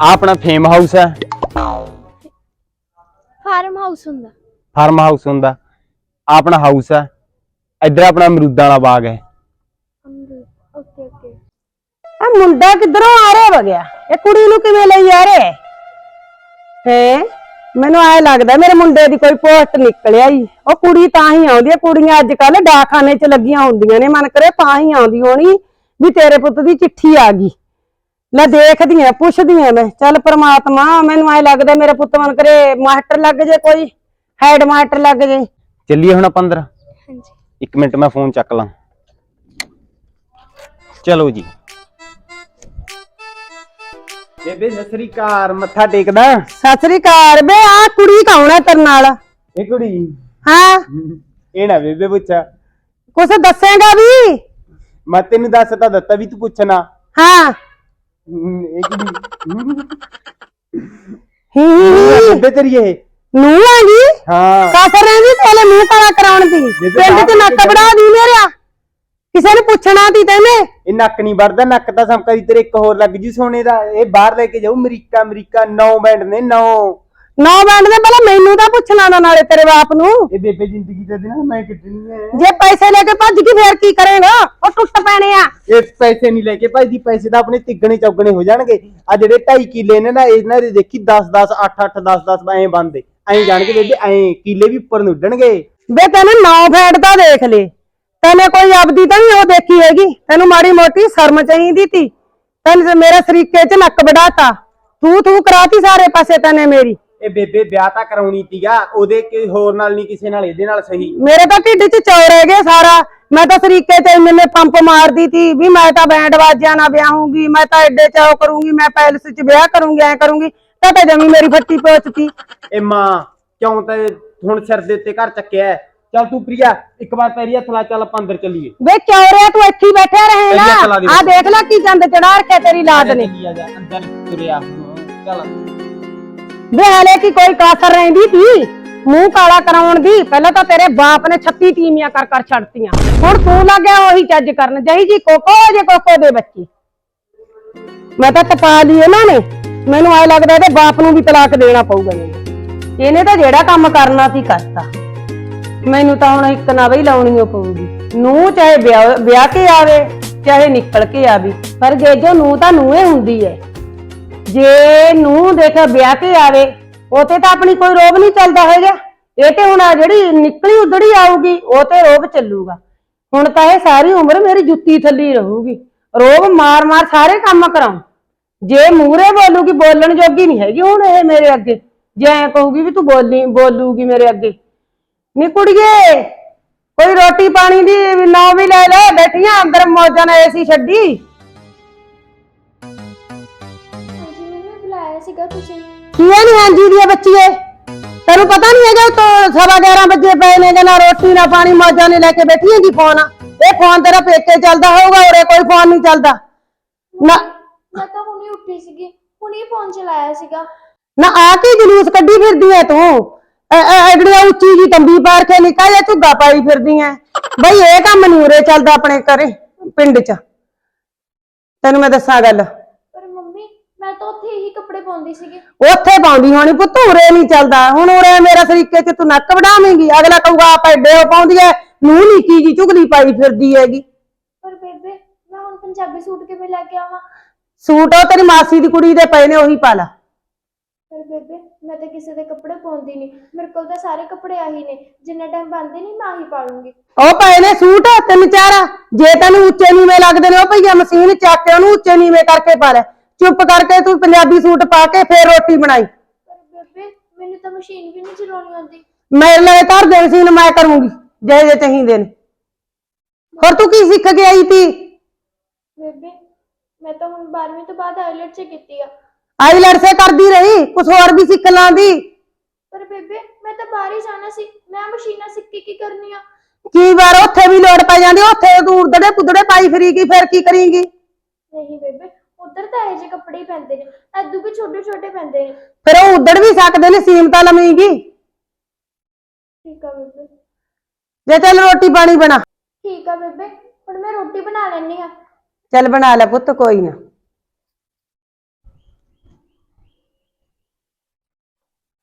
ਆ ਆਪਣਾ farm house ਹੈ। ਫਾਰਮ ਹਾਊਸ ਹੁੰਦਾ। ਫਾਰਮ ਹਾਊਸ ਹੁੰਦਾ। ਆਹ ਆਪਣਾ ਹਾਊਸ ਹੈ। ਇੱਧਰ ਆਪਣਾ ਅਮਰੂਦਾਂ ਵਾਲਾ ਬਾਗ ਹੈ। ਅਮਰੂਦ ਓਕੇ ਓਕੇ। ਆ ਮੁੰਡਾ ਕਿੱਧਰੋਂ ਆ ਰਿਹਾ ਵਗਿਆ ਇਹ ਕੁੜੀ ਨੂੰ ਕਿਵੇਂ ਲਈ ਆ ਰਿਹਾ? ਹੈ? ਮੈਨੂੰ ਐ ਲੱਗਦਾ ਮੇਰੇ ਮੁੰਡੇ ਦੀ ਕੋਈ ਪੋਸਟ ਨਿਕਲਿਆ ਹੀ ਉਹ ਕੁੜੀ ਤਾਂ ਹੀ ਆਉਂਦੀ ਹੈ ਕੁੜੀਆਂ ਅੱਜ ਕੱਲ ਡਾਕਖਾਨੇ 'ਚ ਲੱਗੀਆਂ ਹੁੰਦੀਆਂ ਨੇ। ਮਨ ਕਰੇ ਤਾਂ ਹੀ ਆਉਂਦੀ ਹੋਣੀ ਵੀ ਤੇਰੇ ਪੁੱਤ ਦੀ ਚਿੱਠੀ ਆ ਗਈ। ਲੈ ਦੇਖਦੀ ਆ ਪੁੱਛਦੀ ਆ ਮੈਂ। ਚੱਲ ਪ੍ਰਮਾਤਮਾ ਮੈਨੂੰ ਐ ਲੱਗਦਾ ਮੇਰੇ ਪੁੱਤ ਮਨ ਕਰੇ ਮਾਸਟਰ ਲੱਗ ਜੇ ਕੋਈ ਹੈਡ ਮਾਸਟਰ ਲੱਗ ਜੇ। ਚੱਲੀਏ ਹੁਣ ਆਪਾਂ ਅੰਦਰ। ਹਾਂਜੀ। ਇੱਕ ਮਿੰਟ ਮੈਂ ਫੋਨ ਚੱਕ ਲਾਂ। ਚਲੋ ਜੀ। ਬੇਬੇ ਸਤਿ ਸ੍ਰੀ ਅਕਾਲ। ਮੱਥਾ ਟੇਕਦਾ? ਸਤਿ ਸ੍ਰੀ ਅਕਾਲ। ਬੇ ਆ ਕੁੜੀ ਕੌਣ ਹੈ ਤੇਰੇ ਨਾਲ? ਇਹ ਕੁੜੀ। ਹਾਂ। ਇਹ ਨਾ ਬੇਬੇ ਪੁੱਛਾ। ਕੁਛ ਦੱਸੇਗਾ ਵੀ? ਮੈਂ ਤੈਨੂੰ ਦੱਸ ਤਾਂ ਦਿੱਤਾ ਵੀ ਤੂੰ ਪੁੱਛਣਾ। ਹਾਂ। ਇਹ ਕੁੜੀ ਹੀ ਬੇਬੇ ਤੇਰੀ ਇਹ? ਨੂੰ ਆਂਗੀ ਹਾਂ। ਕਾਸਰ ਰਹਿੰਦੀ ਤੇਲੇ ਮੂੰਹ ਕਾਲਾ ਕਰਾਉਣ ਦੀ। ਬੇਬੇ ਪਿੰਡ ਚ ਬਾਹਰ ਨੱਕ ਬੜਾ ਦੀ ਮੇਰਿਆ। ਕਿਸੇ ਨੇ ਪੁੱਛਣਾ ਤੀ ਤੈਨੇ ਇਹ ਨੱਕ ਨਹੀਂ ਵੜਦਾ ਨੱਕ ਤਾਂ ਸਮਕਰੀ ਤੇਰੇ ਇੱਕ ਹੋਰ ਲੱਗ ਜੂ ਸੋਨੇ ਦਾ। ਇਹ ਬਾਹਰ ਲੈ ਕੇ ਜਾਊ ਅਮਰੀਕਾ ਅਮਰੀਕਾ ਨੌ ਬੈਂਡ ਨੇ ਨੌ। ਨੌ ਬੈਂਡ ਦੇ ਪਹਿਲਾਂ ਮੈਨੂੰ ਤਾਂ ਪੁੱਛਣਾ ਨਾ ਨਾਲੇ ਤੇਰੇ ਬਾਪ ਨੂੰ। ਇਹ ਬੇਬੇ ਜ਼ਿੰਦਗੀ ਦੇ ਦਿਨ ਮੈਂ ਕਿੱਟਣੀ ਹੈ ਜੇ ਪੈਸੇ ਲੈ ਕੇ ਭੱਜ ਗਈ ਫੇਰ ਕੀ ਕਰੇਗਾ? ਉਹ ਟੁੱਟ ਪੈਣੇ ਆ। ਇਹ ਪੈਸੇ ਨਹੀਂ ਲੈ ਕੇ ਭਾਈ ਦੀ ਪੈਸੇ ਤਾਂ ਆਪਣੇ ਤਿੱਗਣੇ ਚੌਗਣੇ ਹੋ ਜਾਣਗੇ। ਆ ਜਿਹੜੇ 2.5 ਕਿੱਲੇ ਨੇ ਨਾ ਇਹਨਾਂ ਦੇ ਦੇਖੀ 10 10 8 8 10 10 ਐਂ ਬੰਦੇ ਐਂ ਜਾਣਗੇ ਬੇਬੇ ਐਂ ਕਿੱਲੇ ਵੀ ਉੱਪਰ ਨੂੰ ਉੱਡਣਗੇ। ਵੇ ਤੈਨੂੰ ਨੌ ਫੈਟ ਤਾਂ ਦੇਖ ਲੈ। ਤੈਨੇ ਕੋਈ ਆਪਦੀ ਤਾਂ ਨਹੀਂ ਉਹ ਦੇਖੀ ਹੈਗੀ। ਤੈਨੂੰ ਮਾੜੀ ਮੋਟੀ ਸ਼ਰਮ ਚਾਹੀਦੀ ਤੀ। ਤੈਨੂੰ ਮੇਰੇ ਸਰੀਕੇ ਚ ਨੱਕ ਵਡਾਤਾ ਤੂੰ ਤੂੰ ਕਰਾਤੀ ਸਾਰੇ ਪਾਸੇ ਤੈਨੇ ਮੇਰੀ। ਇਹ ਬੇਬੇ ਵਿਆਹ ਤਾਂ ਕਰਾਉਣੀ ਤੀਗਾ ਉਹਦੇ ਕਿ ਹੋਰ ਨਾਲ ਨਹੀਂ ਕਿਸੇ ਨਾਲ ਇਹਦੇ ਨਾਲ ਸਹੀ। ਮੇਰੇ ਤਾਂ ਢਿੱਡ 'ਚ ਚੌਰ ਰਹਿ ਸਾਰਾ। ਮੈਂ ਤਾਂ ਸਰੀਕੇ ਤੇ ਇੰਨੇ ਪੰਪ ਮਾਰਦੀ ਤੀ ਵੀ ਮੈਂ ਤਾਂ ਬੈਂਡ ਵਾਜਿਆਂ ਨਾਲ ਵਿਆਹੂੰਗੀ ਮੈਂ ਤਾਂ ਐਡੇ ਚਾਓ ਕਰੂੰਗੀ ਮੈਂ ਪੈਲਸ 'ਚ ਵਿਆਹ ਕਰੂੰਗੀ ਐ ਕਰੂੰਗੀ ਤਾਂ ਤਾਂ ਜਮੀ ਮੇਰੀ ਫੱਟੀ ਪੋਚਤੀ ਇਹ ਮਾਂ ਕਿਉਂ ਤੇ ਹੁਣ ਸਿਰ ਦੇ ਉੱਤੇ ਘਰ ਚੱਕਿਆ ਹੈ? ਚੱਲ ਤੂੰ ਪ੍ਰਿਆ ਇੱਕ ਵਾਰ ਪੈਰੀ ਹੱਥ ਲਾ ਚੱਲ ਆਪਾਂ ਅੰਦਰ ਚੱਲੀਏ। ਵੇ ਚੌਰਿਆ ਤੂੰ? ਇੱਥੇ ਹੀ ਬੈਠਿਆ ਰਹੇ ਨਾ। ਚਲਾ ਦੇ ਆ ਦੇਖ ਲੈ ਕੀ ਚੰਦ ਚੜਾ ਰੱਖਿਆ ਤੇਰੀ ਲਾਦ ਨੇ। ਚੱਲੀ ਆ ਜਾ ਅੰਦਰ ਤੁਰਿਆ ਹੁਣ। ਚੱਲ। ਵੇ ਕੀ ਕੋਈ ਕਾਸਰ ਰਹਿੰਦੀ ਤੀ ਮੂੰਹ ਕਾਲਾ ਕਰਾਉਣ ਦੀ। ਪਹਿਲਾਂ ਤਾਂ ਤੇਰੇ ਬਾਪ ਨੇ 36 ਟੀਮੀਆਂ ਕਰ ਕਰ ਛੱਡਤੀਆਂ। ਹੁਣ ਤੂੰ ਲੱਗਿਆ ਉਹੀ ਚੱਜ ਕਰਨ। ਜਹੀ ਜੀ ਕੋਕੋ ਜੇ ਕੋਕੋ ਦੇ ਬੱਚੇ। ਮੈਂ ਤਾਂ ਟਪਾ ਲਈ ਇਹਨਾਂ ਨੇ। ਮੈਨੂੰ ਐ ਲੱਗਦਾ ਇਹਦੇ ਬਾਪ ਨੂੰ ਵੀ ਤਲਾਕ ਦੇਣਾ ਪਊਗਾ ਇਹਨੂੰ। ਇਹਨੇ ਤਾਂ ਜਿਹੜਾ ਕੰਮ ਕਰਨਾ ਸੀ ਕਰਤਾ। ਮੈਨੂੰ ਤਾਂ ਹੁਣ ਇੱਕ ਨਾ ਬਈ ਲਾਉਣੀ ਪਊਗੀ। ਨੂੰ ਚਾਹੇ ਵਿਆਹ ਵਿਆਹ ਕੇ ਆਵੇ, ਚਾਹੇ ਨਿਕਲ ਕੇ ਆਵੇ। ਪਰ ਜੇ ਜੋ ਨੂੰ ਤਾਂ ਨੂੰ ਹੁੰਦੀ ਹੈ ਜੇ ਨੂੰ ਦੇਖ ਵਿਆਹ ਕੇ ਆਵੇ ਉਹ ਤੇ ਤਾਂ ਆਪਣੀ ਕੋਈ ਰੋਬ ਨਹੀਂ ਚੱਲਦਾ ਹੈਗਾ। ਇਹ ਤੇ ਹੁਣ ਆ ਜਿਹੜੀ ਨਿਕਲੀ ਉਧੜੀ ਆਊਗੀ, ਉਹ ਤੇ ਰੋਬ ਚੱਲੂਗਾ। ਹੁਣ ਤਾਂ ਇਹ ਸਾਰੀ ਉਮਰ ਮੇਰੀ ਜੁੱਤੀ ਥੱਲੀ ਰਹੂਗੀ। ਰੋਬ ਮਾਰ ਮਾਰ ਸਾਰੇ ਕੰਮ ਕਰਾਉ। ਜੇ ਮੂਹਰੇ ਬੋਲੂਗੀ, ਬੋਲਣ ਜੋਗੀ ਨਹੀਂ ਹੈਗੀ ਹੁਣ ਇਹ ਮੇਰੇ ਅੱਗੇ। ਜੇ ਐ ਕਹੂਗੀ ਵੀ ਤੂੰ ਬੋਲੀ, ਬੋਲੂਗੀ ਮੇਰੇ ਅੱਗੇ। ਨੀ ਕੁੜੀਏ, ਕੋਈ ਰੋਟੀ ਪਾਣੀ ਦੀ ਨਾ ਵੀ ਲੈ ਲੈ, ਬੈਠੀਆਂ ਅੰਦਰ ਮੌਜਾਂ ਨਾਲ ਏਸੀ ਛੱਡੀ। ਸੀਗਾ ਤੁਸੀਂ? ਕੀ ਹੈ ਨੀ ਹਾਂਜੀ ਦੀ ਬੱਚੀਏ ਤੈਨੂੰ ਪਤਾ ਨਹੀਂ ਹੈਗਾ ਤੂੰ ਸਵਾ 11 ਵਜੇ ਪਏ ਨੇ ਜਨਾ ਰੋਟੀ ਨਾ ਪਾਣੀ ਮੌਜਾਂ ਨੇ ਲੈ ਕੇ ਬੈਠੀ ਹੈਗੀ ਫੋਨ। ਇਹ ਫੋਨ ਤੇਰਾ ਪੇਕੇ ਚੱਲਦਾ ਹੋਊਗਾ ਉਰੇ ਕੋਈ ਫੋਨ ਨਹੀਂ ਚੱਲਦਾ। ਨਾ ਮੈਂ ਤਾਂ ਹੁਣੀ ਉੱਠੀ ਸੀਗੀ ਹੁਣੀ ਫੋਨ ਚਲਾਇਆ ਸੀਗਾ। ਨਾ ਆ ਕੀ ਜਲੂਸ ਕੱਢੀ ਫਿਰਦੀ ਐ ਤੂੰ? ਐਡੜੀਆਂ ਉੱਚੀ ਜੀ ਤੰਬੀ ਪਾਰ ਕੇ ਨਿਕਾ ਜਾਂ ਝੁੱਗਾ ਪਾਈ ਫਿਰਦੀ ਐ। ਬਈ ਇਹ ਕੰਮ ਨੀ ਉਰੇ ਚੱਲਦਾ ਆਪਣੇ ਘਰੇ ਪਿੰਡ 'ਚ। ਤੈਨੂੰ ਮੈਂ ਦੱਸਾਂ ਗੱਲ। ਪਾਉਂਦੀ ਸੀਗੀ? ਉੱਥੇ ਪਾਉਂਦੀ ਹੋਣੀ ਪੁੱਤ ਉਰੇ ਨਹੀਂ ਚੱਲਦਾ। ਹੁਣ ਉਰੇ ਮੇਰਾ ਸਰੀਕੇ 'ਚ ਤੂੰ ਨੱਕ ਵਡਾਵੇਂਗੀ। ਅਗਲਾ ਕਹੂਗਾ ਆਪ ਐਡੇ ਉਹ ਪਾਉਂਦੀ ਐ ਨੂੰ ਨਿੱਕੀ ਜੀ ਚੁਗਲੀ ਪਾਈ ਫਿਰਦੀ ਹੈਗੀ। ਪਰ ਬੇਬੇ ਮੈਂ ਹੁਣ ਪੰਜਾਬੀ ਸੂਟ ਕਿਵੇਂ ਲੈ ਕੇ ਆਵਾਂ? ਸੂਟ ਉਹ ਤੇਰੀ ਮਾਸੀ ਦੀ ਕੁੜੀ ਦੇ ਪਏ ਨੇ ਉਹੀ ਪਾ ਲਾ। ਪਰ ਬੇਬੇ ਮੈਂ ਤਾਂ ਕਿਸੇ ਦੇ ਕੱਪੜੇ ਪਾਉਂਦੀ ਨਹੀਂ। ਮੇਰੇ ਕੋਲ ਤਾਂ ਸਾਰੇ ਕੱਪੜੇ ਆਹੀ ਨੇ। ਜਿੰਨਾ ਟਾਈਮ ਬੰਦੇ ਨਹੀਂ ਮੈਂ ਆਹੀ ਪਾ ਲੂੰਗੀ ਉਹ ਪਏ ਨੇ ਸੂਟ ਤਿੰਨ ਚਾਰ। ਜੇ ਤੈਨੂੰ ਉੱਚੇ ਨੀਵੇਂ ਲੱਗਦੇ ਨੇ ਉਹ ਭਈਆ ਮਸ਼ੀਨ ਚੱਕ ਕੇ ਉਹਨੂੰ ਉੱਚੇ ਨੀਵੇਂ ਕਰਕੇ ਪਾ ਲੈ। ਚੁੱਪ ਕਰਕੇ ਤੂੰ ਪੰਜਾਬੀ ਸੂਟ ਪਾ ਕੇ ਫੇਰ ਰੋਟੀ ਬਣਾਈ। ਪਰ ਬੇਬੇ ਮੈਨੂੰ ਤਾਂ ਮਸ਼ੀਨ ਵੀ ਨਹੀਂ ਚਲਾਉਣੀ ਆਉਂਦੀ। ਮੇਰੇ ਲਈ ਧਰ ਦੇ ਮਸ਼ੀਨ ਮੈਂ ਕਰੂੰਗੀ ਜੇ ਜੇ ਚਾਹੀਦੇ ਨੇ। ਹੋਰ ਤੂੰ ਕੀ ਸਿੱਖ ਕੇ ਆਈ ਤੀ ਬੇਬੇ ਮੈਂ ਤਾਂ ਹੁਣ 12ਵੀਂ ਤੋਂ ਬਾਅਦ ਆਈਲੈਟ ਚ ਕੀਤੀ ਆ। ਆਈ ਲੜਸੇ ਕਰਦੀ ਰਹੀ ਕੁਛ ਹੋਰ ਵੀ ਸਿੱਖ ਲਾਂਦੀ ਪਰ ਬੇਬੇ ਮੈਂ ਤਾਂ ਬਾਹਰ ਹੀ ਜਾਣਾ ਸੀ। ਮੈਂ ਮਸ਼ੀਨਾਂ ਸਿੱਖ ਕੇ ਕੀ ਕਰਨੀ ਆ ਕੀ ਵਾਰ ਉੱਥੇ ਵੀ ਲੋੜ ਪੈ ਜਾਂਦੀ ਉੱਥੇ ਤੂੰ ਉੜਦੜੇ ਪੁੱਦੜੇ ਪਾਈ ਫਿਰੀਗੀ ਫਿਰ ਕੀ ਕਰੇਂਗੀ? ਨਹੀਂ ਬੇਬੇ ਉਧਰ ਤਾਂ ਇਹੋ ਜਿਹੇ ਕੱਪੜੇ ਹੀ ਪੈਂਦੇ ਨੇ ਐਦੂ ਵੀ ਛੋਟੇ ਛੋਟੇ ਪੈਂਦੇ ਨੇ। ਫਿਰ ਉਹ ਉਦੜ ਵੀ ਸਕਦੇ ਨੇ ਸੀਮ ਤਾਂ ਲਵੇਂਗੀ। ਠੀਕ ਆ ਬੇਬੇ। ਜੇ ਚੱਲ ਰੋਟੀ ਪਾਣੀ ਬਣਾ। ਠੀਕ ਆ ਬੇਬੇ ਹੁਣ ਮੈਂ ਰੋਟੀ ਬਣਾ ਲੈਣੀ ਆ। ਚੱਲ ਬਣਾ ਲੈ ਪੁੱਤ ਕੋਈ ਨਾ।